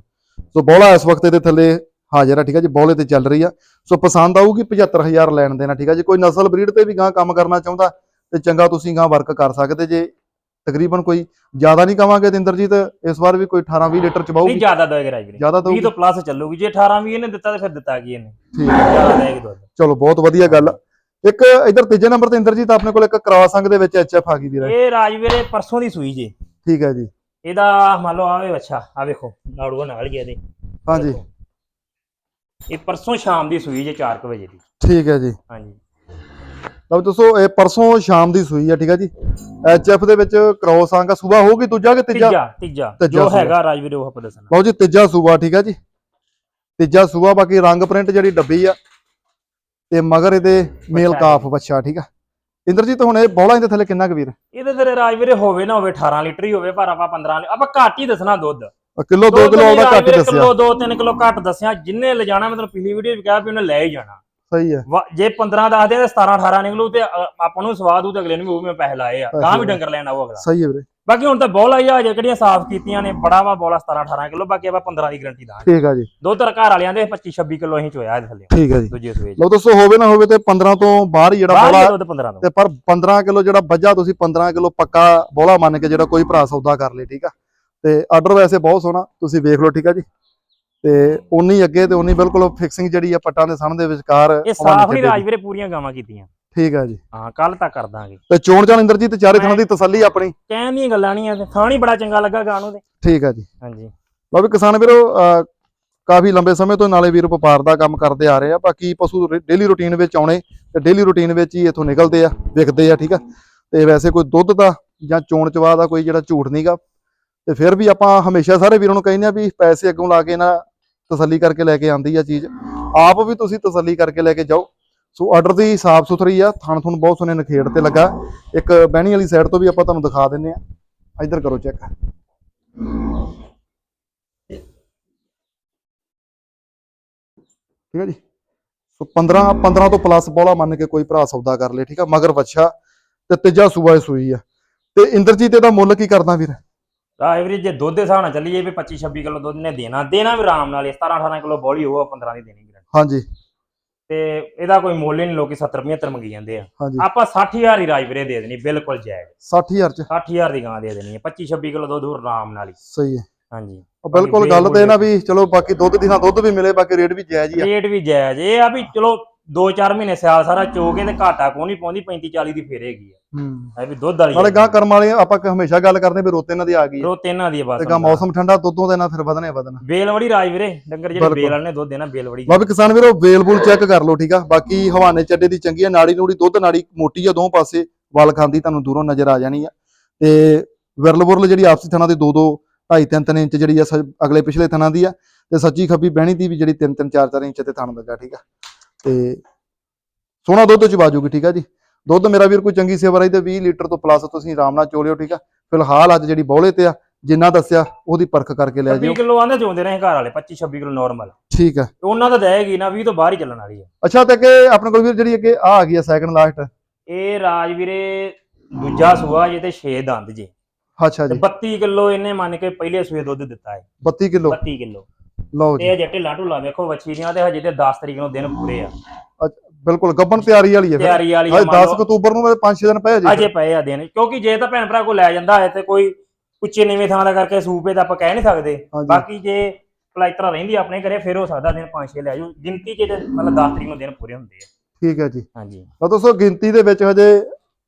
ਸੋ ਬੋਲਾ ਇਸ ਵਕਤ ਇਹਦੇ ਥੱਲੇ ਹਾਜ਼ਰ ਆ ਠੀਕ ਆ ਜੀ ਬੋਲੇ ਤੇ ਚੱਲ ਰਹੀ ਆ। ਸੋ ਪਸੰਦ ਆਊਗੀ 75000 ਲੈਣ ਦੇਣਾ ਠੀਕ ਆ ਜੀ। ਕੋਈ ਨਸਲ ਬਰੀਡ ਤੇ ਵੀ ਗਾਂ ਕੰਮ ਕਰਨਾ ਚਾਹੁੰਦਾ ਤੇ ਚੰਗਾ ਤੁਸੀਂ ਗਾਂ ਵਰਕ ਕਰ ਸਕਦੇ ਜੇ। ਤਕਰੀਬਨ ਕੋਈ ਜ਼ਿਆਦਾ ਨਹੀਂ ਕਵਾਂਗੇ ਤੇ ਇੰਦਰਜੀਤ ਇਸ ਵਾਰ ਵੀ ਕੋਈ 18 20 ਲੀਟਰ ਨਹੀਂ ਚਬਾਊਗੀ ਜ਼ਿਆਦਾ ਦੋਏਗਾ ਰਾਜ ਵੀਰੇ ਜ਼ਿਆਦਾ 20 ਦਊਗੀ ਤੋਂ ਪਲੱਸ ਚੱਲੂਗੀ। ਜੇ 18 ਵੀ ਇਹਨੇ ਦਿੱਤਾ ਤੇ ਫਿਰ ਦਿੱਤਾ ਕੀ ਇਹਨੇ? ਠੀਕ। ਆ ਜ਼ਿਆਦਾ ਦੇਗੀ ਦੁੱਧ ਚਲੋ ਬਹੁਤ ਵਧੀਆ ਗੱਲ। ਆ ਇੱਕ ਇਧਰ ਤੀਜੇ ਨੰਬਰ ਤੇ ਇੰਦਰਜੀਤ ਆਪਣੇ ਕੋਲ ਇੱਕ ਕ੍ਰਾਸ ਅੰਗ ਦੇ ਵਿੱਚ ਐਚਐਫ ਆ ਗਈ ਵੀਰ। ਇਹ ਰਾਜ ਵੀਰੇ ਪਰਸੋਂ ਦੀ ਸੂਈ ਜੇ। ਠੀਕ ਹੈ ਜੀ। ਇਹਦਾ ਮੰਨ ਲਓ ਆਵੇ ਅੱਛਾ ਆ ਵੇਖੋ ਨਾੜੂਆ ਨਾਲ ਗਿਆ ਇਹਦੇ। ਹਾਂਜੀ। ਇਹ ਪਰਸੋਂ ਸ਼ਾਮ ਦੀ ਸੂਈ ਜੇ 4 ਵਜੇ ਦੀ। ਠੀਕ ਹੈ ਜੀ। ਹਾਂਜੀ। ਲਓ ਦੋਸਤੋ ਇਹ ਪਰਸੋਂ ਸ਼ਾਮ ਦੀ ਸੂਈ ਆ ਠੀਕ ਹੈ ਜੀ। ਐਚਐਫ ਦੇ ਵਿੱਚ ਕ੍ਰਾਸ ਅੰਗ ਆ। ਸੂਬਾ ਹੋਊਗੀ ਦੂਜਾ ਕਿ ਤੀਜਾ? ਤੀਜਾ ਜੋ। ਹੈਗਾ ਰਾਜ ਵੀਰੇ ਉਹ ਆਪਾਂ ਦੱਸਣਾ ਲਓ ਜੀ ਤੀਜਾ ਸੂਬਾ ਠੀਕ ਹੈ ਜੀ। ਤੀਜਾ ਸੂਬਾ ਬਾਕੀ ਰੰਗ ਪ੍ਰਿੰਟ ਜਿਹੜੀ ਡੱਬੀ ਆ ਤੇ ਮਗਰ ਇਹਦੇ ਮੇਲ ਕਾਫ ਬੱਚਾ ਠੀਕ ਆ। ਇੰਦਰਜੀਤ ਹੁਣ ਇਹ ਬੋਲਾ ਇਹਦੇ ਥੱਲੇ ਕਿੰਨਾ ਕੁ ਵੀਰ? ਇਹਦੇ ਤੇਰੇ ਰਾਜ ਵੀਰੇ ਹੋਵੇ ਨਾ ਹੋਵੇ 18 ਲੀਟਰ ਹੀ ਹੋਵੇ ਪਰ ਆਪਾਂ 15 ਲੀ- ਆਪਾਂ ਘੱਟ ਹੀ ਦੱਸਣਾ ਦੁੱਧ। ਕਿਲੋ 2 ਕਿਲੋ ਉਹਦਾ ਘੱਟ ਦੱਸਿਆ। ਕਿਲੋ 2-3 ਕਿਲੋ ਘੱਟ ਦੱਸਿਆ। ਜਿੰਨੇ ਲਿਜਾਣਾ ਮੈਂ ਤੈਨੂੰ ਪਿਛਲੀ ਵੀਡੀਓ ਵਿੱਚ ਕਿਹਾ ਵੀ ਉਹਨੇ ਲੈ ਹੀ ਜਾਣਾ। ਸਹੀ ਹੈ। ਵਾ- ਜੇ 15 ਦੱਸਦੇ ਤੇ 17 18 ਨਿਕਲੂ ਤੇ ਅ, ਆਪਾਂ ਨੂੰ ਸਵਾਦ ਉਹ ਤੇ ਅਗਲੇ ਨੂੰ ਵੀ ਉਹ ਮੈਂ ਪੈਸੇ ਲਾਏ ਆ। ਪੈਸੇ ਗਾਂ ਵੀ ਲਾਏ। ਡੰਗਰ ਲੈਣਾ ਉਹ ਅਗਲਾ। ਸਹੀ ਹੈ ਵੀਰੇ। ਬਾਕੀ ਹੁਣ ਤਾਂ ਬੋਲ ਆਈ ਆ ਜੇ ਕਿਹੜੀਆਂ ਸਾਫ਼ ਕੀਤੀਆਂ ਨੇ ਬੜਾ ਵਾ ਬੋਲਾ 17 18 ਕਿਲੋ ਬਾਕੀ ਆਪਾਂ 15 ਦੀ ਗਰੰਟੀ ਦਾਂਗੇ ਠੀਕ ਆ ਜੀ। ਦੁੱਧ ਤਾਂ ਘਰ ਵਾਲਿਆਂ ਦੇ 25 26 ਕਿਲੋ ਅਸੀਂ ਚੋਇਆ ਇਹਦੇ ਥੱਲੇ। ਠੀਕ ਹੈ ਜੀ। ਦੂਜੇ ਸੂਏ ਲਓ ਦੋਸਤੋ ਹੋਵੇ ਨਾ ਹੋਵੇ ਤੇ 15 ਤੋਂ ਬਾਹਰ ਹੀ ਜਿਹੜਾ ਬੋਲਾ ਹੀ ਦੁੱਧ 15 ਤੋਂ ਤੇ। ਪਰ 15 ਕਿਲੋ ਜਿਹੜਾ ਵੱਜਾ ਤੁਸੀਂ 15 ਕਿਲੋ ਪੱਕਾ ਬੋਲਾ ਮੰਨ ਕੇ ਜਿਹੜਾ ਕੋਈ ਭਰਾ ਸੌਦਾ ਕਰ ਲੇ ਠੀਕ ਆ। ਤੇ ਆਰਡਰ ਵੈਸੇ ਬਹੁਤ ਸੋਹਣਾ ਤੁਸੀਂ ਵੇਖ ਲਓ ਠੀਕ ਆ ਜੀ। ਤੇ ਉਨੀ ਅੱਗੇ ਤੇ ਉਨੀ ਬਿਲਕੁਲ ਫਿਕਸਿੰਗ ਜਿਹੜੀ ਆ ਪੱਟਾਂ ਦੇ ਸਣ ਦੇ ਵਿਚਕਾਰ ਇਹ ਸਾਫ਼ ਨਹੀਂ ਦੀ। ਰਾਜ ਵੀਰੇ ਪੂਰੀਆਂ ਗਾਵਾਂ ਕੀਤੀਆਂ। ਠੀਕ ਆ ਜੀ। ਹਾਂ ਕੱਲ ਤੱਕ ਕਰ ਦਾਂਗੇ। ਤੇ ਚੋਣ ਚਾਣ ਇੰਦਰਜੀਤ ਤੇ ਚਾਰੇ ਥਾਂ ਦੀ ਤਸੱਲੀ ਆਪਣੀ। ਕਹਿਣ ਦੀਆਂ ਗੱਲਾਂ ਨਹੀਂ ਆ ਹੀ ਬੜਾ ਚੰਗਾ ਲੱਗਾ ਗਾਂ ਨੂੰ ਤੇ ਠੀਕ ਆ ਜੀ। ਹਾਂਜੀ। ਲਓ ਵੀ ਕਿਸਾਨ ਵੀਰੋ ਕਾਫੀ ਲੰਬੇ ਸਮੇਂ ਤੋਂ ਨਾਲੇ ਵੀਰ ਵਪਾਰ ਦਾ ਕੰਮ ਕਰਦੇ ਆ ਰਹੇ ਆ ਬਾਕੀ ਪਸ਼ੂ ਡੇਲੀ ਰੁਟੀਨ ਵਿੱਚ ਆਉਣੇ ਤੇ ਡੇਲੀ ਰੁਟੀਨ ਵਿੱਚ ਹੀ ਇਥੋਂ ਨਿਕਲਦੇ ਆ ਵਿਕਦੇ ਆ ਠੀਕ ਆ। ਤੇ ਵੈਸੇ ਕੋਈ ਦੁੱਧ ਦਾ ਜਾਂ ਚੋਣ ਚਵਾ ਦਾ ਕੋਈ ਜਿਹੜਾ ਝੂਠ ਨਹੀਂਗਾ ਤੇ ਫਿਰ ਵੀ ਆਪਾਂ ਹਮੇਸ਼ਾ ਸਾਰੇ ਵੀਰਾਂ ਨੂੰ ਕਹਿੰਦੇ ਆ ਵੀ ਪੈਸੇ ਅੱਗੋਂ ਲਾ ਕੇ ਨਾ ਤਸੱਲੀ ਕਰਕੇ ਲੈ ਕੇ ਆਂਦੀ ਆ ਚੀਜ਼। ਆਪ ਵੀ ਤੁਸੀਂ ਤਸੱਲੀ ਕਰਕੇ ਲੈ ਕੇ ਜਾਓ। ਸੋ ਆਰਡਰ ਦੀ ਸਾਫ਼ ਸੁਥਰੀ ਆ, ਥਣ ਥੁਣ ਬਹੁਤ ਸੋਹਣੇ ਨਖੇੜ ਤੇ ਲੱਗਾ। ਇੱਕ ਬਹਿਣੀ ਵਾਲੀ ਸਾਈਡ ਤੋਂ ਵੀ ਆਪਾਂ ਤੁਹਾਨੂੰ ਦਿਖਾ ਦਿੰਨੇ ਆ। ਇੱਧਰ ਕਰੋ ਚੈੱਕ ਠੀਕ ਹੈ ਜੀ? ਸੋ 15 15 ਤੋਂ ਪਲੱਸ ਬੋਲਾ ਮੰਨ ਕੇ ਕੋਈ ਭਰਾ ਸੌਦਾ ਕਰ ਲੇ, ਠੀਕ ਆ? ਮਗਰ ਵੱਛਾ ਤੇ ਤੀਜਾ ਸੂਬਾ ਸੂਈ ਆ। ਤੇ ਇੰਦਰਜੀਤ ਇਹਦਾ ਮੁੱਲ ਕੀ ਕਰਦਾ ਵੀਰ? ਰਾਜ ਵੀਰੇ ਜੇ ਦੁੱਧ ਦੇ ਹਿਸਾਬ ਨਾਲ ਚੱਲੀਏ ਵੀ 25 26 ਕਿਲੋ ਦੁੱਧ ਨੇ ਦੇਣਾ ਦੇਣਾ ਵੀ ਆਰਾਮ ਨਾਲ ਹੀ 17 18 ਕਿਲੋ ਬੋਲੀ ਹੋਊ 15 ਦੀ ਦੇਣੀ ਗਰੰਟੀ ਹਾਂਜੀ। ਤੇ ਇਹਦਾ ਕੋਈ ਮੁੱਲ ਨਹੀਂ ਲੋਕੀ 70 75 ਮੰਗੀ ਜਾਂਦੇ ਆ। ਹਾਂਜੀ। ਆਪਾਂ 60000 ਹੀ ਰਾਜ ਵੀਰੇ ਦੇ ਦੇਣੀ ਬਿਲਕੁਲ ਜਾਇਜ਼। 60000 ਚ। 60000 ਦੀ ਗਾਂ ਦੇ ਦੇਣੀ ਹੈ 25 26 ਕਿਲੋ ਦੁੱਧ ਆਰਾਮ ਨਾਲ ਹੀ। ਸਹੀ ਹੈ। ਹਾਂਜੀ। ਉਹ ਬਿਲਕੁਲ ਗੱਲ ਤੇ ਨਾ ਵੀ ਚਲੋ ਬਾਕੀ ਦੁੱਧ ਦੀ ਥਾਂ ਦੁੱਧ ਵੀ ਮਿਲੇ ਬਾਕੀ ਰੇਟ ਵੀ ਜਾਇਜ਼ ਹੀ ਆ। ਰੇਟ ਵੀ ਜਾਇਜ਼ ਇਹ ਆ ਵੀ ਚਲੋ 2-4 ਮਹੀਨੇ ਸਿਆਲ ਸਾਰਾ ਚੋਗੇ ਤੇ ਘਾਟਾ ਕੋ ਨਹੀਂ ਪਾਉਂਦੀ 35 40 ਦੀ ਫੇਰ ਹੈਗੀ ਆ। ਹੂੰ। ਇਹ ਵੀ ਦੁੱਧ ਵਾਲੀ ਨਾਲੇ ਗਾਂ ਕਰਮ ਵਾਲੇ ਆਪਾਂ ਕ- ਹਮੇਸ਼ਾ ਗੱਲ ਕਰਦੇ ਵੀ ਰੋਤੇ ਇਹਨਾਂ ਦੀ ਆ ਗਈ। ਹੈ ਰੋ ਤਿੰਨਾਂ ਦੀ ਆ ਬਸ ਤੇ ਗਾਂ ਮੌਸਮ ਠੰਡਾ ਦੁੱਧੋਂ ਦੇ ਨਾਲ ਫਿਰ ਵਧਣੇ ਵਧਣਾ। ਬੇਲਵੜੀ ਰਾਜ ਵੀਰੇ ਡੰਗਰ ਜਿਹੜੇ ਬਿਲਕੁਲ। ਬੇਲ ਵਾਲੇ ਨੇ ਦੁੱਧ ਦੇਣਾ ਬੇਲਵੜੀ। ਬਾਕੀ ਕਿਸਾਨ ਵੀਰੋ ਵੇਲ ਬੂਲ ਚੈੱਕ ਕਰ ਲਓ ਠੀਕ ਆ? ਬਾਕੀ ਹਵਾਨੇ ਚੱਡੇ ਦੀ ਚੰਗੀ ਆ ਨਾੜੀ ਨੂੜੀ ਦੁੱਧ ਨਾੜੀ ਮੋਟੀ ਆ ਦੋਵੇਂ ਪਾਸੇ ਵਲ ਖਾਂਦੀ ਤੁਹਾਨੂੰ ਦੂਰੋਂ ਨਜ਼ਰ ਆ ਜਾਣੀ ਆ। ਤੇ ਵਿਰਲ ਬੁਰਲ ਜਿਹੜੀ ਆਪਸੀ ਥਣਾ ਦੀ 2 2 2.5 3 3 ਇੰਚ ਜਿਹੜੀ ਆ ਸ- ਅਗਲੇ ਪਿਛਲੇ ਥਣਾ ਦੀ ਆ। ਤੇ ਸੱਚੀ ਖੱਬੀ ਬਹਿਣੀ ਦੀ ਵੀ ਜਿਹੜੀ 3 3 4 4 ਇੰਚ ਤੇ ਥਣ ਲੱਗਾ ਠੀਕ ਆ? ਤੇ ਸੋਹਣਾ ਦੁੱਧ ਚ ਬਾਜੂਗੀ ਠੀਕ ਆ ਜੀ? ਦੁੱਧ ਮੇਰਾ ਵੀਰ ਕੋਈ ਚੰਗੀ ਸੇਵਾ ਰਹੀ ਤੇ 20 ਲੀਟਰ ਤੋਂ ਪਲੱਸ ਤੁਸੀਂ ਆਰਾਮ ਨਾਲ ਚੋਲਿਓ ਠੀਕ ਆ? ਫਿਲਹਾਲ ਅੱਜ ਜਿਹੜੀ ਬੌਲੇ ਤੇ ਆ ਜਿੰਨਾ ਦੱਸਿਆ ਉਹਦੀ ਪਰਖ ਕਰਕੇ ਲੈ 20 ਜਿਓ। ਕਿਲੋ ਆਂਦੇ ਚੋਂਦੇ ਰਹੇ ਘਰ ਵਾਲੇ 25 26 ਕਿਲੋ ਨਾਰਮਲ ਠੀਕ ਆ। ਉਹਨਾਂ ਦਾ ਦੇਗੀ ਨਾ 20 ਤੋਂ ਬਾਹਰ ਹੀ ਚੱਲਣ ਵਾਲੀ ਹੈ ਅੱਛਾ ਤੇ ਅੱਗੇ ਆਪਣੇ ਕੋਲ ਵੀਰ ਜਿਹੜੀ ਅੱਗੇ ਆ ਆ ਗਈ ਆ ਸੈਕੰਡ ਲਾਸਟ ਇਹ ਰਾਜ ਵੀਰੇ ਦੂਜਾ ਸੂਆ ਜੇ ਤੇ 6 ਦੰਦ ਜੇ। ਅੱਛਾ ਜੀ। 32 ਕਿਲੋ ਇਹਨੇ ਮੰਨ ਕੇ ਪਹਿਲੇ ਸੂਏ ਦੁੱਧ ਦਿੱਤਾ ਹੈ। 32 ਕਿਲੋ? 32 ਕਿਲੋ। ਲਓ ਤੇ ਜੀ। ਇਹ ਜੇ ਢਿੱਲਾ ਢੁੱਲਾ ਵੇਖੋ ਵੱਛੀ ਦੀਆਂ ਤੇ ਹਜੇ ਤੇ 10 ਤਰੀਕ ਨੂੰ ਦਿਨ ਪੂਰੇ ਆ। ਬਿਲਕੁਲ ਗੱਬਣ ਤਿਆਰੀ ਵਾਲੀ ਹੈ ਤਿਆਰੀ ਵਾਲੀ ਅੱਜ ਮੰਨ 10 ਲਓ, ਅਕਤੂਬਰ ਨੂੰ 5-6 ਦਿਨ ਪਏ ਜੀ। ਅਜੇ ਪਏ ਆ ਦਿਨ ਕਿਉਂਕਿ ਜੇ ਤਾਂ ਭੈਣ ਭਰਾ ਕੋ ਲੈ ਜਾਂਦਾ ਹੈ ਤੇ ਕੋਈ ਉੱਚੇ ਨੀਵੇਂ ਥਾਂ ਦਾ ਕਰਕੇ ਸੂਪੇ ਤਾਂ ਆਪਾਂ ਕਹਿ ਨਹੀਂ ਸਕਦੇ। ਹਾਂਜੀ। ਬਾਕੀ ਜੇ ਪਲਾਈਤਰਾ ਰਹਿੰਦੀ ਆਪਣੇ ਘਰੇ ਫਿਰ ਹੋ ਸਕਦਾ ਦਿਨ 5-6 ਲੈ ਜਾਓ ਗਿਣਤੀ ਚ ਤੇ ਮਤਲਬ 10 ਤਰੀਕ ਨੂੰ ਦਿਨ ਪੂਰੇ ਹੁੰਦੇ ਆ। ਠੀਕ ਹੈ ਜੀ। ਹਾਂਜੀ। ਤਾਂ ਦੋਸਤੋ ਗਿਣਤੀ ਦੇ ਵਿੱਚ ਹਜੇ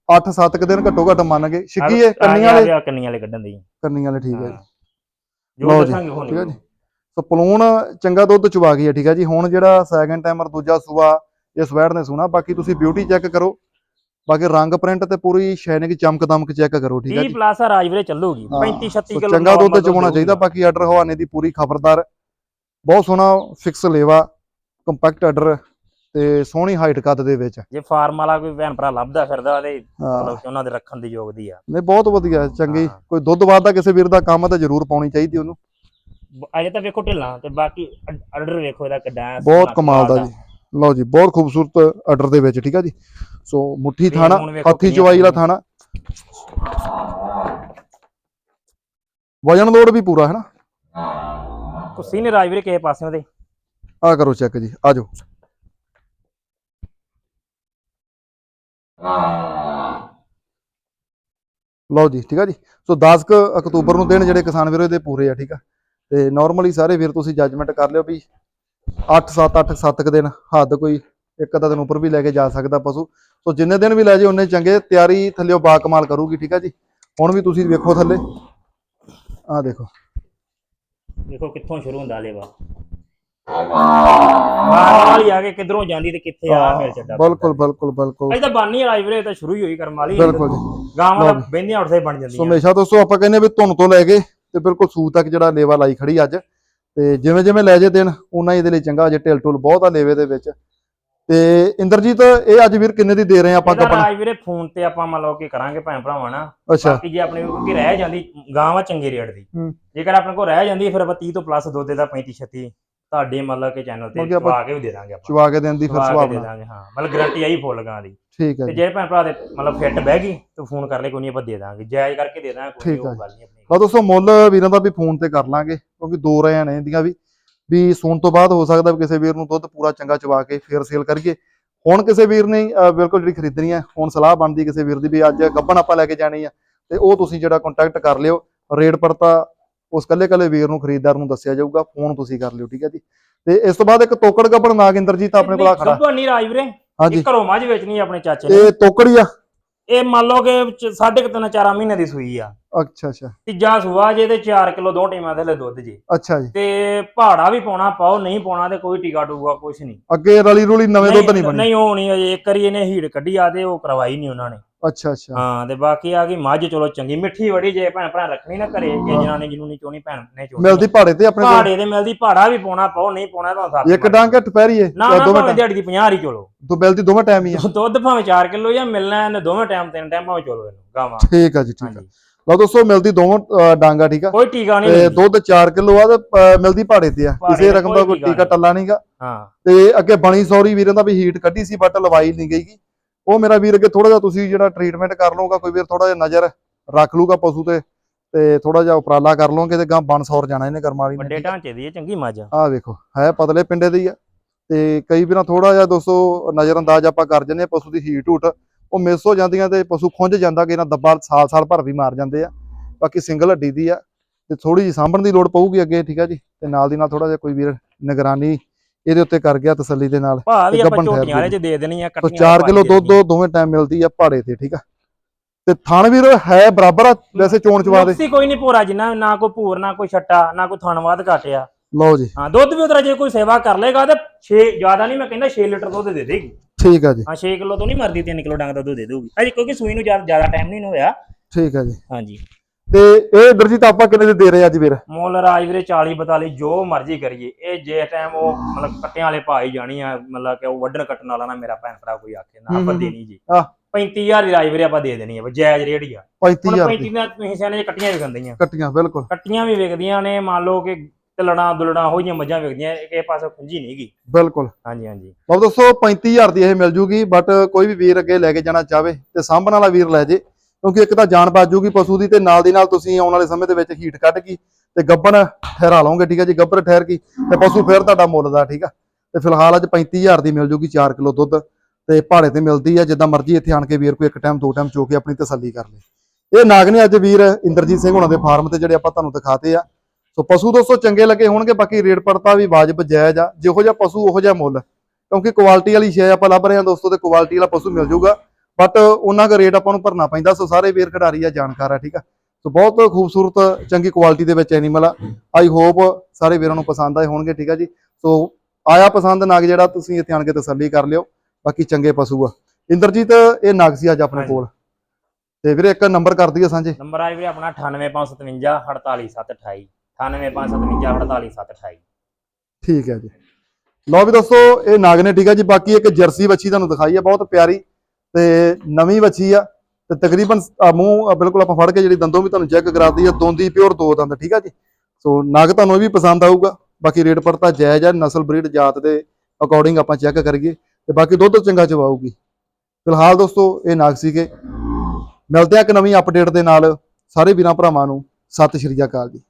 8-7 ਕੁ ਦਿਨ ਘੱਟੋ ਘੱਟ ਮੰਨ ਗਏ ਛਿੱਕੀ ਹੈ ਕੰਨੀਆਂ ਵਾਲੇ ਕੰਨੀਆਂ ਵਾਲੇ ਕੱਢਣ ਦੀ। ਕੰਨੀਆਂ ਵਾਲੇ ਠੀਕ ਹੈ ਜੀ। ਜੋ ਲਓ ਜੀ, ਦੱਸਾਂਗੇ ਹੁਣ ਠੀਕ ਹੈ ਜੀ। ਸੋ ਪਲੂਣ ਚੰਗਾ ਦੁੱਧ ਚਵਾ ਗਈ ਹੈ ਠੀਕ ਹੈ ਜੀ। ਹੁਣ ਜਿਹੜਾ ਸੈਕੰਡ ਟਾਈਮਰ ਦੂਜਾ ਸੂਆ ਇਸ ਵੈੜ ਨੇ ਸੁਣਾ। ਬਾਕੀ ਤੁਸੀਂ ਬਿਊਟੀ ਚੈੱਕ ਕਰੋ। ਬਾਕੀ ਰੰਗ ਪ੍ਰਿੰਟ ਤੇ ਪੂਰੀ ਸ਼ਾਈਨਿੰਗ ਚਮਕ ਦਮਕ ਚੈੱਕ ਕਰੋ ਠੀਕ ਹੈ 30 ਜੀ। ਪਲੱਸ ਆ ਰਾਜਵੀਰੇ ਚੱਲੂਗੀ। ਹਾਂ, 35 36 ਸੋ ਕਿਲੋ ਚੰਗਾ ਦੁੱਧ ਚਵਾਉਣਾ ਚਾਹੀਦਾ। ਬਾਕੀ ਆਰਡਰ ਹਵਾਨੇ ਦੀ ਪੂਰੀ ਖਬਰਦਾਰ। ਬਹੁਤ ਸੋਹਣਾ ਫਿਕਸ ਲੇਵਾ ਕੰਪੈਕਟ ਆਰਡਰ ਤੇ ਸੋਹਣੀ ਹਾਈਟ ਕੱਦ ਦੇ ਵਿੱਚ। ਜੇ ਫਾਰਮ ਵਾਲਾ ਕੋਈ ਭੈਣ ਭਰਾ ਲੱਭਦਾ ਫਿਰਦਾ ਤੇ ਮਤਲਬ ਉਹਨਾਂ ਦੇ ਰੱਖਣ ਦੀ ਯੋਗ ਦੀ ਆ। ਨਹੀਂ ਬਹੁਤ ਵਧੀਆ ਚੰਗੀ। ਕੋਈ ਦੁੱਧ ਵਾਧਾ ਕਿਸੇ ਵੀਰ ਦਾ ਕੰਮ ਤਾਂ ਜ਼ਰੂਰ ਪਾਉਣੀ ਚਾਹੀਦੀ ਉਹਨੂੰ। ਅਜੇ ਤਾਂ ਵੇਖੋ ਢਿੱਲਾਂ ਤੇ ਬਾਕੀ ਆਰਡਰ ਵੇਖੋ ਇਹਦਾ ਕਿੱਡਾ ਹੈ, ਬਹੁਤ ਕਮਾਲ ਦਾ ਜੀ। ਲਓ ਜੀ ਬਹੁਤ ਖੂਬਸੂਰਤ ਆਰਡਰ ਦੇ ਵਿੱਚ ਠੀਕ ਆ ਜੀ? ਸੋ ਮੁੱਠੀ ਤੇ ਥਾਣਾ ਹੁਣ ਵੇਖੋ ਹੱਥੀ ਕਿੰਨੀਆਂ ਚਵਾਈ ਵਾਲਾ ਥਾਣਾ। ਵਜਨ ਲੋਡ ਵੀ ਪੂਰਾ ਹੈ ਨਾ ਕੁਸੀ ਨੇ ਰਾਜਵੀਰੇ ਕਿਸੇ ਪਾਸਿਓਂ ਦੇ। ਆ ਕਰੋ ਚੈੱਕ ਜੀ ਆ ਜਾਓ। ਲਓ ਜੀ ਠੀਕ ਆ ਜੀ? ਸੋ 10 ਕੁ ਅਕਤੂਬਰ ਨੂੰ ਦਿਨ ਜਿਹੜੇ ਕਿਸਾਨ ਵੀਰੋ ਇਹਦੇ ਪੂਰੇ ਆ ਠੀਕ ਆ? ਤੇ ਨਾਰਮਲੀ ਸਾਰੇ ਵੀਰ ਤੁਸੀਂ ਜੱਜਮੈਂਟ ਕਰ ਲਿਓ ਵੀ 8 7 8 7 ਕੁ ਦਿਨ ਹੱਦ ਕੋਈ ਇੱਕ ਅੱਧਾ ਦਿਨ ਉੱਪਰ ਵੀ ਲੈ ਕੇ ਜਾ ਸਕਦਾ ਪਸ਼ੂ। ਸੋ ਜਿੰਨੇ ਦਿਨ ਵੀ ਲੈ ਜੇ ਉਹਨੇ ਚੰਗੇ। ਤਿਆਰੀ ਥੱਲਿਓ ਬਾ ਕਮਾਲ ਕਰੂਗੀ ਠੀਕ ਆ ਜੀ? ਹੁਣ ਵੀ ਤੁਸੀਂ ਵੇਖੋ ਥੱਲੇ। ਆ ਦੇਖੋ। ਵੇਖੋ ਕਿੱਥੋਂ ਸ਼ੁਰੂ ਹੁੰਦਾ ਲੇਵਾ ਬਾਹਰ ਵਾਲੀ ਆ ਕੇ ਕਿੱਧਰੋਂ ਜਾਂਦੀ ਤੇ ਕਿੱਥੇ ਆ ਮਿਲ ਚੱਡਾ ਬਿਲਕੁਲ ਬਿਲਕੁਲ ਬਿਲਕੁਲ। ਅਜੇ ਤਾਂ ਬਾਨੀ ਆ ਰਾਜਵੀਰੇ ਤਾਂ ਸ਼ੁਰੂ ਹੀ ਹੋਈ ਕਰਮ ਵਾਲੀ। ਬਿਲਕੁਲ ਜੀ। ਗਾਵਾਂ ਦਾ ਬਹਿੰਦੀਆਂ ਉੱਠਦੇ ਬਣ ਸੋ ਜਾਂਦੀਆਂ ਹਮੇਸ਼ਾ ਦੋਸਤੋ ਆਪਾਂ ਕਹਿੰਦੇ ਵੀ ਧੁਨ ਤੋਂ ਲੈ ਕੇ ਤੇ ਬਿਲਕੁਲ ਸੂ ਤੱਕ ਜਿਹੜਾ ਲੇਵਾ ਲਾਈ ਖੜੀ ਅੱਜ। ਤੇ ਜਿਵੇਂ ਜਿਵੇਂ ਲੈ ਜੇ ਉਨਾ ਹੀ ਇਹਦੇ ਲਈ ਚੰਗਾ ਜੇ ਢਿਲ ਟੁਲ ਬਹੁਤ ਆ ਲੇਵੇ ਦੇ ਵਿੱਚ। ਤੇ ਇੰਦਰਜੀਤ ਇਹ ਅੱਜ ਵੀਰ ਕਿੰਨੇ ਦੀ ਦੇ ਰਹੇ ਆਪਾਂ ਗੱਪਣ ਰਾਜ ਵੀਰੇ ਫੋਨ ਤੇ ਆਪਾਂ ਮੰਨ ਲਓ ਕਿ ਕਰਾਂਗੇ ਭੈਣ ਭਰਾਵਾਂ ਨਾਲ। ਬਾਕੀ ਜੇ ਆਪਣੇ ਕੋਲ ਕੋਈ ਰਹਿ ਜਾਂਦੀ ਗਾਂ ਵਾ ਚੰਗੇ ਰੇਟ ਦੀ। ਜੇਕਰ ਆਪਣੇ ਕੋਲ ਰਹਿ ਜਾਂਦੀ ਫਿਰ ਆਪਾਂ 30 ਤੋਂ ਪਲੱਸ ਦੁੱਧ ਦਾ 35 36 ਤੁਹਾਡੇ ਮਤਲਬ ਕਿ ਚੈਨਲ ਤੇ ਕਿ ਚਵਾ ਕੇ ਵੀ ਦੇ ਦਾਂਗੇ ਆਪਾਂ। ਚਵਾ ਕੇ ਦੇਣ ਦੀ ਫਿਰ ਕੇ ਸੁਭਾਅ ਦੇ ਬਣਾ। ਦਾਂਗੇ ਹਾਂ। ਮਤਲਬ ਗਾਰੰਟੀ ਆਈ ਫੁੱਲ ਗਾਂ ਦੀ। ਠੀਕ ਹੈ ਤੇ ਜੀ। ਜੇ ਭੈਣ ਭਰਾ ਦੇ ਮਤਲਬ ਫਿੱਟ ਬਹਿ ਗਈ ਤਾਂ ਫੋਨ ਕਰ ਲੈ ਕੋਈ ਨਹੀਂ ਆਪਾਂ ਦੇ ਦਾਂਗੇ। ਜਾਇਜ਼ ਕਰਕੇ ਦੇ ਦਾਂਗੇ ਕੋਈ ਠੀਕ ਉਹ। ਗੱਲ ਨਹੀਂ ਆਪਣੀ। ਲਓ ਦੋਸਤੋ ਮੁੱਲ ਵੀਰਾਂ ਦਾ ਵੀ ਫੋਨ ਤੇ ਕਰ ਲਾਂਗੇ ਕਿਉਂਕਿ ਦੋ ਰਹਿਆਂ ਨੇ ਇਹਦੀਆਂ ਵੀ। ਵੀ ਸੌਣ ਤੋਂ ਬਾਅਦ ਹੋ ਸਕਦਾ ਵੀ ਕਿਸੇ ਵੀਰ ਨੂੰ ਦੁੱਧ ਪੂਰਾ ਚੰਗਾ ਚਵਾ ਕੇ ਫੇਰ ਸੇਲ ਕਰੀਏ। ਹੁਣ ਕਿਸੇ ਵੀਰ ਨੇ ਅਹ, ਬਿਲਕੁਲ ਜਿਹੜੀ ਖਰੀਦਣੀ ਹੈ ਹੁਣ ਸਲਾਹ ਬਣਦੀ ਕਿਸੇ ਵੀਰ ਦੀ ਵੀ ਅੱਜ ਗੱਬਣ ਆਪਾਂ ਲੈ ਕੇ ਜਾਣੀ ਆ। ਤੇ ਉਹ ਤੁਸੀਂ ਜਿਹੜਾ ਕੰਟੈਕਟ ਕਰ ਲਿਓ ਰੇਟ ਪੜਤਾ ਉਸ ਕੱਲੇ ਕੱਲੇ ਵੀਰ ਨੂੰ ਖਰੀਦਦਾਰ ਨੂੰ ਦੱਸਿਆ ਜਾਊਗਾ ਫੋਨ ਤੁਸੀਂ ਕਰ ਲਿਓ ਠੀਕ ਹੈ ਜੀ। ਤੇ ਇਸ ਤੋਂ ਬਾਅਦ ਇੱਕ ਤੋਕੜ ਗੱਬਣ ਨਾਗਿੰਦਰ ਜੀ ਤਾਂ ਆਪਣੇ ਕੋਲ ਆ ਖੜਾ। ਗੱਭਣ ਨਹੀਂ ਰਾਜ ਵੀਰੇ। ਹਾਂਜੀ। ਇਹ ਘਰੋਂ ਮੱਝ ਵੇਚਣੀ ਆਪਣੇ ਚਾਚੇ ਨੇ। ਇਹ ਤੋਕੜੀ ਆ? ਇਹ ਮੰਨ ਲਓ ਕਿ ਸਾਢੇ ਕੁ ਤਿੰਨ ਚਾਰਾਂ ਮਹੀਨੇ ਦੀ ਸੂਈ ਆ। ਅੱਛਾ ਅੱਛਾ। ਤੀਜਾ ਸੂਆ ਜੇ ਤੇ 4 ਕਿਲੋ ਦੋ ਟੀਮਾਂ ਦੇ ਦੁੱਧ ਜੀ। ਅੱਛਾ ਜੀ। ਤੇ ਪਹਾੜਾ ਵੀ ਪਾਉਣਾ ਪਾਓ ਨਹੀਂ ਪਾਉਣਾ ਤੇ ਕੋਈ ਟੀਕਾ ਟੂਗਾ ਕੁਛ ਨਹੀਂ। ਅੱਗੇ ਰਲੀ ਰੁਲੀ ਨਵੇਂ ਦੁੱਧ ਨਹੀਂ ਬਣੀ ਨਹੀਂ ਉਹ ਨਹੀਂ ਅਜੇ ਇੱਕ ਵਾਰੀ ਇਹਨੇ ਹੀੜ ਕੱਢੀ ਆ ਤੇ ਉਹ ਕਰਵਾਈ ਨਹੀਂ ਉਹਨਾਂ ਨੇ। ਅੱਛਾ ਅੱਛਾ। ਹਾਂ ਤੇ ਬਾਕੀ ਆ ਗਈ ਮੱਝ ਚਲੋ ਚੰਗੀ। ਮਿੱਠੀ ਵੜੀ ਜੇ ਭੈਣ ਭਰਾ ਰੱਖਣੀ ਨਾ ਘਰੇ ਜੇ ਜਨਾਨੀ ਜਿਹਨੂੰ ਨਹੀਂ ਚੋਣੀ ਭੈਣ ਨੇ ਚੋਣੀ। ਮਿਲਦੀ ਪਹਾੜੇ ਤੇ ਆਪਣੇ ਕੋਲ? ਪਹਾੜੇ ਦੇ ਮਿਲਦੀ ਪਹਾੜਾ ਵੀ ਪਾਉਣਾ ਪਾਓ ਨਹੀਂ ਪਾਉਣਾ ਤਾਂ ਸੱਤ ਇੱਕ ਡਾਂਗ ਹੈ ਨਾ ਨਾ ਦੋਵੇਂ ਭਾਵੇਂ ਦਿਹਾੜੀ ਦੀ 50 ਹੀ ਚਲੋ। ਦੋ ਮਿਲਦੀ ਦੋਵੇਂ ਟਾਈਮ ਹੀ ਆ। ਦੁੱਧ ਭਾਵੇਂ 4 ਕਿਲੋ ਜਾਂ ਮਿਲਣਾ ਇਹਨੇ ਦੋਵੇਂ ਟਾਈਮ ਤਿੰਨ ਟਾਈਮ ਭਾਵੇਂ ਚਲੋ ਇਹਨੂੰ ਗਾਵਾਂ। ਠੀਕ ਆ ਜੀ ਠੀਕ ਆ। ਲਓ ਦੋਸਤੋ ਮਿਲਦੀ ਦੋਵਾਂ ਡਾਂਗਾ ਠੀਕ ਆ? ਕੋਈ ਟੀਕਾ ਨਹੀਂ ਤੇ। ਦੁੱਧ 4 ਕਿਲੋ ਆ ਤੇ ਮਿਲਦੀ ਪਹਾੜੇ ਤੇ ਆ। ਕਿਸੇ ਤੇ ਰਕਮ ਦਾ ਕੋਈ ਟੀਕਾ। ਟੱਲਾ ਨਹੀਂਗਾ ਹਾਂ। ਤੇ ਅੱਗੇ ਬਣੀ ਸੌਰੀ ਵੀਰਾਂ ਦਾ ਵੀ ਹੀਟ ਕੱਢੀ ਸੀ ਬਟ ਲਵਾਈ ਨਹੀਂ ਗਈਗੀ ਉਹ ਮੇਰਾ ਵੀਰ ਅੱਗੇ ਥੋੜਾ ਜਿਹਾ ਤੁਸੀਂ ਜਿਹੜਾ ਟ੍ਰੀਟਮੈਂਟ ਕਰ ਲਓਗਾ ਕੋਈ ਵੀਰ ਥੋੜਾ ਜਿਹਾ ਨਜ਼ਰ ਰੱਖ ਲੂਗਾ ਪਸ਼ੂ ਤੇ ਤੇ ਥੋੜਾ ਜਿਹਾ ਉਪਰਾਲਾ ਕਰ ਲਓਗੇ ਤੇ ਗਾਂ ਬਣ ਸੌਰ ਜਾਣਾ ਇਹਨੇ ਕਰਮਾਲੀ ਵੱਡੇ ਨੇ ਢਾਂਚੇ ਦੀ ਇਹ ਚੰਗੀ ਮੱਝ ਆ। ਆਹ ਵੇਖੋ ਹੈ ਪਤਲੇ ਪਿੰਡੇ ਦੀ ਆ ਤੇ ਕਈ ਵਾਰਾਂ ਥੋੜਾ ਜਿਹਾ ਦੋਸਤੋ ਨਜ਼ਰ ਅੰਦਾਜ਼ ਆਪਾਂ ਕਰ ਜੰਨੇ ਪਸ਼ੂ ਦੀ ਹੀਟ ਹੂਟ ਉਹ ਮਿਸ ਹੋ ਜਾਂਦੀਆਂ ਤੇ ਪਸ਼ੂ ਖੁੰਝ ਜਾਂਦਾ ਕਿ ਨਾ ਦੱਬਾ ਸਾਲ ਸਾਲ ਭਰ ਵੀ ਮਾਰ ਜਾਂਦੇ ਆ ਬਾਕੀ ਸਿੰਗਲ ਹੱਡੀ ਦੀ ਆ ਤੇ ਥੋੜੀ ਜਿਹੀ ਸਾਂਭਣ ਦੀ ਲੋੜ ਪਊਗੀ ਅੱਗੇ ਠੀਕ ਆ ਜੀ ਤੇ ਨਾਲ ਦੀ ਨਾਲ ਥੋੜਾ ਜਿਹਾ ਕੋਈ ਵੀਰ ਨਿਗਰਾਨੀ ਇਹਦੇ ਉੱਤੇ ਕਰ ਗਿਆ ਤਸੱਲੀ ਦੇ ਨਾਲ ਭਾਅ ਵੀ ਆਪਾਂ ਝੋਟੀਆਂ ਵਾਲੇ ਚ ਦੇ ਦੇਣੀ ਆ ਸੋ ਕੱਟੀਆਂ 4 ਕਿਲੋ ਦੁੱਧ ਦੋਵੇਂ ਟਾਈਮ ਮਿਲਦੀ ਆ ਪਹਾੜੇ ਤੇ ਠੀਕ ਆ? ਤੇ ਥਣ ਵੀਰ ਹੈ ਬਰਾਬਰ ਆ ਵੈਸੇ ਚੋਣ ਚਵਾ ਦੇ। ਨੁਕਸੀ ਕੋਈ ਨਹੀਂ ਪੂਰਾ ਜਿੰਨਾ ਨਾ ਕੋਈ ਭੂਰ ਨਾ ਕੋਈ ਛੱਟਾ ਨਾ ਕੋਈ ਥਣਵਾਦ ਘਟਿਆ। ਲਓ ਜੀ। ਹਾਂ ਦੁੱਧ ਵੀ ਉਤਰਾ ਜੇ ਕੋਈ ਸੇਵਾ ਕਰ ਲੇਗਾ ਤੇ 6 ਜ਼ਿਆਦਾ ਨਹੀਂ ਮੈਂ ਕਹਿੰਦਾ 6 ਲੀਟਰ ਦੁੱਧ ਦੇ ਦੇਗੀ। ਠੀਕ ਆ ਜੀ। ਹਾਂ 6 ਕਿਲੋ ਤੋਂ ਨਹੀਂ ਮਰਦੀ 3 ਕਿਲੋ ਡੰਗ ਦਾ ਦੁੱਧ ਦੇ ਦੂਗੀ ਅਜੇ ਕਿਉਂਕਿ ਸੂਈ ਨੂੰ ਜ਼ਿਆਦਾ ਜ਼ਿਆਦਾ ਟਾਈਮ ਨਹੀਂ ਹੋਇਆ। ਠੀਕ ਆ ਜੀ। ਹਾਂਜੀ। ਤੇ ਇਹ ਦਰਜੀ ਤਾਂ ਆਪਾਂ ਕਿੰਨੇ ਦੇ ਦੇ ਰਹੇ ਅੱਜ ਵੀਰ? ਮੁੱਲ ਰਾਜ ਵੀਰੇ 40 42 ਜੋ ਮਰਜ਼ੀ ਕਰੀਏ। ਇਹ ਜੇ ਟਾਈਮ ਉਹ ਮਤਲਬ ਕੱਟਿਆਂ ਵਾਲੇ ਹੀ ਜਾਣੀ ਆ ਮਤਲਬ ਕਿ ਉਹ ਵੱਢਣ ਕੱਟਣ ਵਾਲਾ ਨਾ ਮੇਰਾ ਭੈਣ ਭਰਾ ਕੋਈ ਆਖੇ ਨਾ ਆਪਾਂ ਦੇਣੀ ਜੀ। ਆਹ। 35000 ਦੀ ਰਾਜ ਵੀਰੇ ਆਪਾਂ ਦੇ ਦੇਣੀ ਆ ਜਾਇਜ਼ ਰੇਟ ਹੀ ਆ। ਹੁਣ 35000 35 ਦੀਆਂ ਤੁਸੀਂ ਸਿਆਣੇ ਜੇ ਕੱਟੀਆਂ ਵਿਕੰਦੀਆਂ ਕੱਟੀਆਂ ਬਿਲਕੁਲ। ਕੱਟੀਆਂ ਵੀ ਵਿਕਦੀਆਂ ਨੇ ਮੰਨ ਲਓ ਕਿ ਤਲਣਾ ਦੁਲਣਾ ਹੋਈਆਂ ਮੱਝਾਂ ਵਿਕਦੀਆਂ ਇਹ ਕਿਸੇ ਪਾਸੇ ਖੁੰਝੀ ਨਹੀਂਗੀ ਬਿਲਕੁਲ। ਹਾਂਜੀ ਹਾਂਜੀ। ਬਾਬ ਦੋਸਤੋ 35000 ਦੀ ਇਹ ਮਿਲ ਜੂਗੀ ਬਟ ਕੋਈ ਵੀ ਵੀਰ ਅੱਗੇ ਲੈ ਕੇ ਜਾਣਾ ਚਾਹਵੇ ਤੇ ਸਾਂਭਣ ਵਾਲਾ ਵੀਰ ਲੈ ਜੇ। ਕਿਉਂਕਿ ਇੱਕ ਤਾਂ ਜਾਨ ਬਚ ਜੂਗੀ ਪਸ਼ੂ ਦੀ ਤੇ ਨਾਲ ਦੀ ਨਾਲ ਤੁਸੀਂ ਆਉਣ ਵਾਲੇ ਸਮੇਂ ਦੇ ਵਿੱਚ ਹੀਟ ਕੱਢ ਗਈ ਤੇ ਗੱਬਣ ਠਹਿਰਾ ਲਓਗੇ, ਠੀਕ ਹੈ ਜੀ? ਗੱਬਰ ਠਹਿਰ ਗਈ ਤੇ ਪਸ਼ੂ ਫਿਰ ਤੁਹਾਡਾ ਮੁੱਲ ਦਾ, ਠੀਕ ਆ? ਤੇ ਫਿਲਹਾਲ ਅੱਜ 35000 ਦੀ ਮਿਲ ਜੂਗੀ 4 ਕਿਲੋ ਦੁੱਧ ਤੇ ਪਹਾੜੇ ਤੇ ਮਿਲਦੀ ਆ, ਜਿੱਦਾਂ ਮਰਜ਼ੀ ਇੱਥੇ ਆਣ ਕੇ ਵੀਰ ਕੋਈ ਇੱਕ ਟਾਈਮ ਦੋ ਟਾਈਮ ਚੋ ਕੇ ਆਪਣੀ ਤਸੱਲੀ ਕਰ ਲੇ। ਇਹ ਨਾਗ ਨੇ ਅੱਜ ਵੀਰ ਇੰਦਰਜੀਤ ਸਿੰਘ ਹੁਣਾਂ ਦੇ ਫਾਰਮ ਤੇ ਜਿਹੜੇ ਆਪਾਂ ਤੁਹਾਨੂੰ ਦਿਖਾਤੇ ਆ। ਸੋ ਪਸ਼ੂ ਦੋਸਤੋ ਚੰਗੇ ਲੱਗੇ ਹੋਣਗੇ, ਬਾਕੀ ਰੇਟ ਪੜਤਾ ਵੀ ਵਾਜਬ ਜਾਇਜ਼ ਆ। ਜਿਹੋ ਜਿਹਾ ਪਸ਼ੂ, ਉਹੋ ਜਿਹਾ ਮੁੱਲ। ਕਿਉਂਕਿ ਕੁਆਲਿਟੀ ਵਾਲੀ ਸ਼ੈ ਆਪਾਂ ਲੱਭ ਰਹੇ ਹਾਂ ਦੋਸਤੋ ਤੇ ਕੁਆਲਿਟੀ ਵਾਲਾ ਪਸ਼ੂ ਮਿਲ ਜਾਊਗਾ ਬਟ ਉਹਨਾਂ ਦਾ ਰੇਟ ਆਪਾਂ ਨੂੰ ਭਰਨਾ ਪੈਂਦਾ ਸੋ ਸਾਰੇ ਵੀਰ ਖਿਡਾਰੀ ਆ ਜਾਣਕਾਰ ਆ ਠੀਕ ਆ? ਸੋ ਬਹੁਤ ਖੂਬਸੂਰਤ ਚੰਗੀ ਕੁਆਲਿਟੀ ਦੇ ਵਿੱਚ ਐਨੀਮਲ ਆ। ਆਈ ਹੋਪ ਸਾਰੇ ਵੀਰਾਂ ਨੂੰ ਪਸੰਦ ਆਏ ਹੋਣਗੇ ਠੀਕ ਆ ਜੀ? ਸੋ ਆਇਆ ਪਸੰਦ ਨਾਗ ਜਿਹੜਾ ਤੁਸੀਂ ਇੱਥੇ ਆਣ ਕੇ ਤਸੱਲੀ ਕਰ ਲਿਓ ਬਾਕੀ ਚੰਗੇ ਪਸ਼ੂ ਆ। ਇੰਦਰਜੀਤ ਇਹ ਨਾਗ ਸੀ ਅੱਜ ਆਪਣੇ। ਕੋਲ। ਤੇ ਵੀਰੇ ਇੱਕ ਨੰਬਰ ਕਰ ਦਈਏ ਸਾਂਝੇ। ਨੰਬਰ ਆ ਵੀਰੇ ਆਪਣਾ 98557 48728 98557 48728 ਠੀਕ ਹੈ ਜੀ। ਲਓ ਵੀ ਦੋਸਤੋ ਇਹ ਨਾਗ ਨੇ ਠੀਕ ਹੈ ਜੀ? ਬਾਕੀ ਇੱਕ ਜਰਸੀ ਬੱਚੀ ਤੁਹਾਨੂੰ ਦਿਖਾਈ ਹੈ ਬਹੁਤ ਪਿਆਰੀ। ਤੇ ਨਵੀਂ ਬੱਚੀ ਆ, ਤੇ ਤਕਰੀਬਨ ਮੂੰਹ ਬਿਲਕੁਲ ਆਪਾਂ ਫੜ ਕੇ ਜਿਹੜੀ ਦੰਦੋਂ ਵੀ ਤੁਹਾਨੂੰ ਚੈੱਕ ਕਰਾਤੀ ਆ, ਦੋਂਦੀ ਪਿਓਰ ਦੋ ਦੰਦ, ਠੀਕ ਆ ਜੀ? ਸੋ ਨਾਗ ਤੁਹਾਨੂੰ ਇਹ ਵੀ ਪਸੰਦ ਆਊਗਾ। ਬਾਕੀ ਰੇਟ ਪੜਤਾ ਜਾਇਜ਼ ਆ, ਨਸਲ, ਬਰੀਡ, ਜਾਤ ਦੇ ਅਕੋਰਡਿੰਗ ਆਪਾਂ ਚੈੱਕ ਕਰੀਏ, ਤੇ ਬਾਕੀ ਦੁੱਧ ਚੰਗਾ ਚਵਾਊਗੀ ਫਿਲਹਾਲ ਦੋਸਤੋ, ਇਹ ਨਾਗ ਸੀਗੇ। ਮਿਲਦੇ ਆ ਇੱਕ ਨਵੀਂ ਅਪਡੇਟ ਦੇ ਨਾਲ। ਸਾਰੇ ਵੀਰਾਂ ਭਰਾਵਾਂ ਨੂੰ ਸਤਿ ਸ਼੍ਰੀ ਅਕਾਲ ਜੀ।